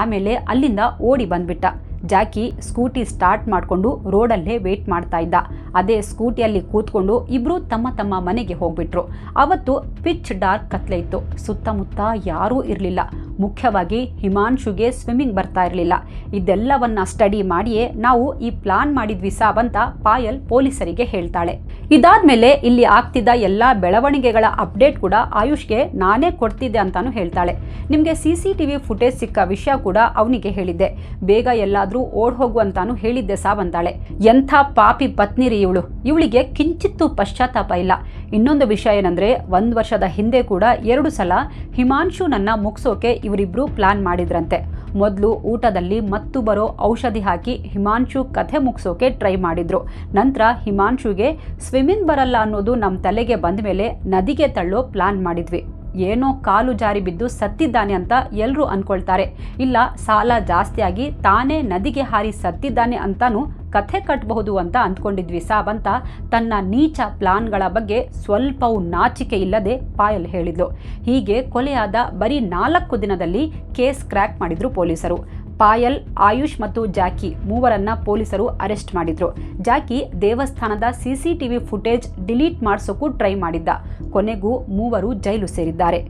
ಆಮೇಲೆ ಅಲ್ಲಿಂದ ಓಡಿ ಬಂದ್ಬಿಟ್ಟ. ಜಾಕಿ ಸ್ಕೂಟಿ ಸ್ಟಾರ್ಟ್ ಮಾಡಿಕೊಂಡು ರೋಡಲ್ಲೇ ವೇಟ್ ಮಾಡ್ತಾ ಇದ್ದ. ಅದೇ ಸ್ಕೂಟಿಯಲ್ಲಿ ಕೂತ್ಕೊಂಡು ಇಬ್ಬರು ತಮ್ಮ ತಮ್ಮ ಮನೆಗೆ ಹೋಗ್ಬಿಟ್ರು. ಅವತ್ತು ಪಿಚ್ ಡಾರ್ಕ್ ಕತ್ಲೆ ಇತ್ತು. ಸುತ್ತಮುತ್ತ ಯಾರೂ ಇರಲಿಲ್ಲ. ಮುಖ್ಯವಾಗಿ ಹಿಮಾಂಶುಗೆ ಸ್ವಿಮ್ಮಿಂಗ್ ಬರ್ತಾ ಇರಲಿಲ್ಲ. ಇದೆಲ್ಲವನ್ನ ಸ್ಟಡಿ ಮಾಡಿಯೇ ನಾವು ಈ ಪ್ಲಾನ್ ಮಾಡಿದ್ವಿ ಸಾಬ್ ಅಂತ ಪಾಯಲ್ ಪೊಲೀಸರಿಗೆ ಹೇಳ್ತಾಳೆ. ಇದಾದ್ಮೇಲೆ ಇಲ್ಲಿ ಆಗ್ತಿದ್ದ ಎಲ್ಲ ಬೆಳವಣಿಗೆಗಳ ಅಪ್ಡೇಟ್ ಕೂಡ ಆಯುಷ್ಗೆ ನಾನೇ ಕೊಡ್ತಿದ್ದೆ ಅಂತಾನು ಹೇಳ್ತಾಳೆ. ನಿಮಗೆ C C T V footage ಸಿಕ್ಕ ವಿಷಯ ಕೂಡ ಅವನಿಗೆ ಹೇಳಿದ್ದೆ. ಬೇಗ ಎಲ್ಲಾದರೂ ಓಡ್ ಹೋಗು ಅಂತಾನು ಹೇಳಿದ್ದೆ ಸಾಬ್ ಅಂತಾಳೆ ಎಂಥ ಪಾಪಿ ಪತ್ನಿರಿ ಇವಳು. ಇವಳಿಗೆ ಕಿಂಚಿತ್ತೂ ಪಶ್ಚಾತ್ತಾಪ ಇಲ್ಲ. ಇನ್ನೊಂದು ವಿಷಯ ಏನಂದ್ರೆ, ಒಂದು ವರ್ಷದ ಹಿಂದೆ ಕೂಡ ಎರಡು ಸಲ ಹಿಮಾಂಶು ನನ್ನ ಮುಗಿಸೋಕೆ ಇವರಿಬ್ರು ಪ್ಲಾನ್ ಮಾಡಿದ್ರಂತೆ. ಮೊದಲು ಊಟದಲ್ಲಿ ಮತ್ತು ಬರೋ ಔಷಧಿ ಹಾಕಿ ಹಿಮಾಂಶು ಕಥೆ ಮುಗಿಸೋಕೆ ಟ್ರೈ ಮಾಡಿದ್ರು. ನಂತರ ಹಿಮಾಂಶುಗೆ ಸ್ವಿಮ್ಮಿಂಗ್ ಬರಲ್ಲ ಅನ್ನೋದು ನಮ್ಮ ತಲೆಗೆ ಬಂದ ಮೇಲೆ ನದಿಗೆ ತಳ್ಳೋ ಪ್ಲಾನ್ ಮಾಡಿದ್ವಿ. ಏನೋ ಕಾಲು ಜಾರಿ ಬಿದ್ದು ಸತ್ತಿದ್ದಾನೆ ಅಂತ ಎಲ್ಲರೂ ಅನ್ಕೊಳ್ತಾರೆ. ಇಲ್ಲ, ಸಾಲ ಜಾಸ್ತಿಯಾಗಿ ತಾನೇ ನದಿಗೆ ಹಾರಿ ಸತ್ತಿದ್ದಾನೆ ಅಂತಾನು ಕಥೆ ಕಟ್ಟಬಹುದು ಅಂತ ಅಂದ್ಕೊಂಡಿದ್ವಿ. ಸಾಬ್ ಅಂತ ತನ್ನ ನೀಚ ಪ್ಲಾನ್ಗಳ ಬಗ್ಗೆ ಸ್ವಲ್ಪವೂ ನಾಚಿಕೆ ಇಲ್ಲದೆ ಪಾಯಲ್ ಹೇಳಿದ್ಲು. ಹೀಗೆ ಕೊಲೆಯಾದ ಬರೀ ನಾಲ್ಕು ದಿನದಲ್ಲಿ ಕೇಸ್ ಕ್ರ್ಯಾಕ್ ಮಾಡಿದ್ರು ಪೊಲೀಸರು. ಪಾಯಲ್, ಆಯುಷ್ ಮತ್ತು ಜಾಕಿ ಮೂವರನ್ನ ಪೊಲೀಸರು ಅರೆಸ್ಟ್ ಮಾಡಿದ್ರು. ಜಾಕಿ ದೇವಸ್ಥಾನದ ಸಿಸಿಟಿವಿ ಫುಟೇಜ್ ಡಿಲೀಟ್ ಮಾಡಿಸೋಕ್ಕೂ ಟ್ರೈ ಮಾಡಿದ್ದ. ಕೊನೆಗೂ ಮೂವರು ಜೈಲು ಸೇರಿದ್ದಾರೆ.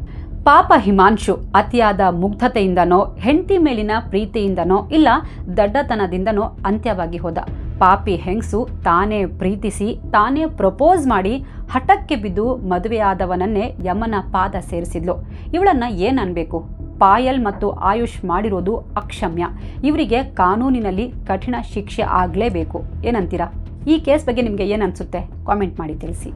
ಪಾಪ ಹಿಮಾಂಶು ಅತಿಯಾದ ಮುಗ್ಧತೆಯಿಂದನೋ, ಹೆಂಡತಿ ಮೇಲಿನ ಪ್ರೀತಿಯಿಂದನೋ ಇಲ್ಲ, ದಡ್ಡತನದಿಂದನೋ ಅಂತ್ಯವಾಗಿ ಹೋದ. ಪಾಪಿ ಹೆಂಗಸು ತಾನೇ ಪ್ರೀತಿಸಿ, ತಾನೇ ಪ್ರಪೋಸ್ ಮಾಡಿ ಹಠಕ್ಕೆ ಬಿದ್ದು ಮದುವೆಯಾದವನನ್ನೇ ಯಮನ ಪಾದ ಸೇರಿಸಿದ್ಲು. ಇವಳನ್ನ ಏನನ್ಬೇಕು? ಪಾಯಲ್ ಮತ್ತು ಆಯುಷ್ ಮಾಡಿರೋದು ಅಕ್ಷಮ್ಯ. ಇವರಿಗೆ ಕಾನೂನಿನಲ್ಲಿ ಕಠಿಣ ಶಿಕ್ಷೆ ಆಗಲೇಬೇಕು. ಏನಂತೀರಾ? ಈ ಕೇಸ್ ಬಗ್ಗೆ ನಿಮಗೆ ಏನು ಅನಿಸುತ್ತೆ ಕಾಮೆಂಟ್ ಮಾಡಿ ತಿಳಿಸಿ.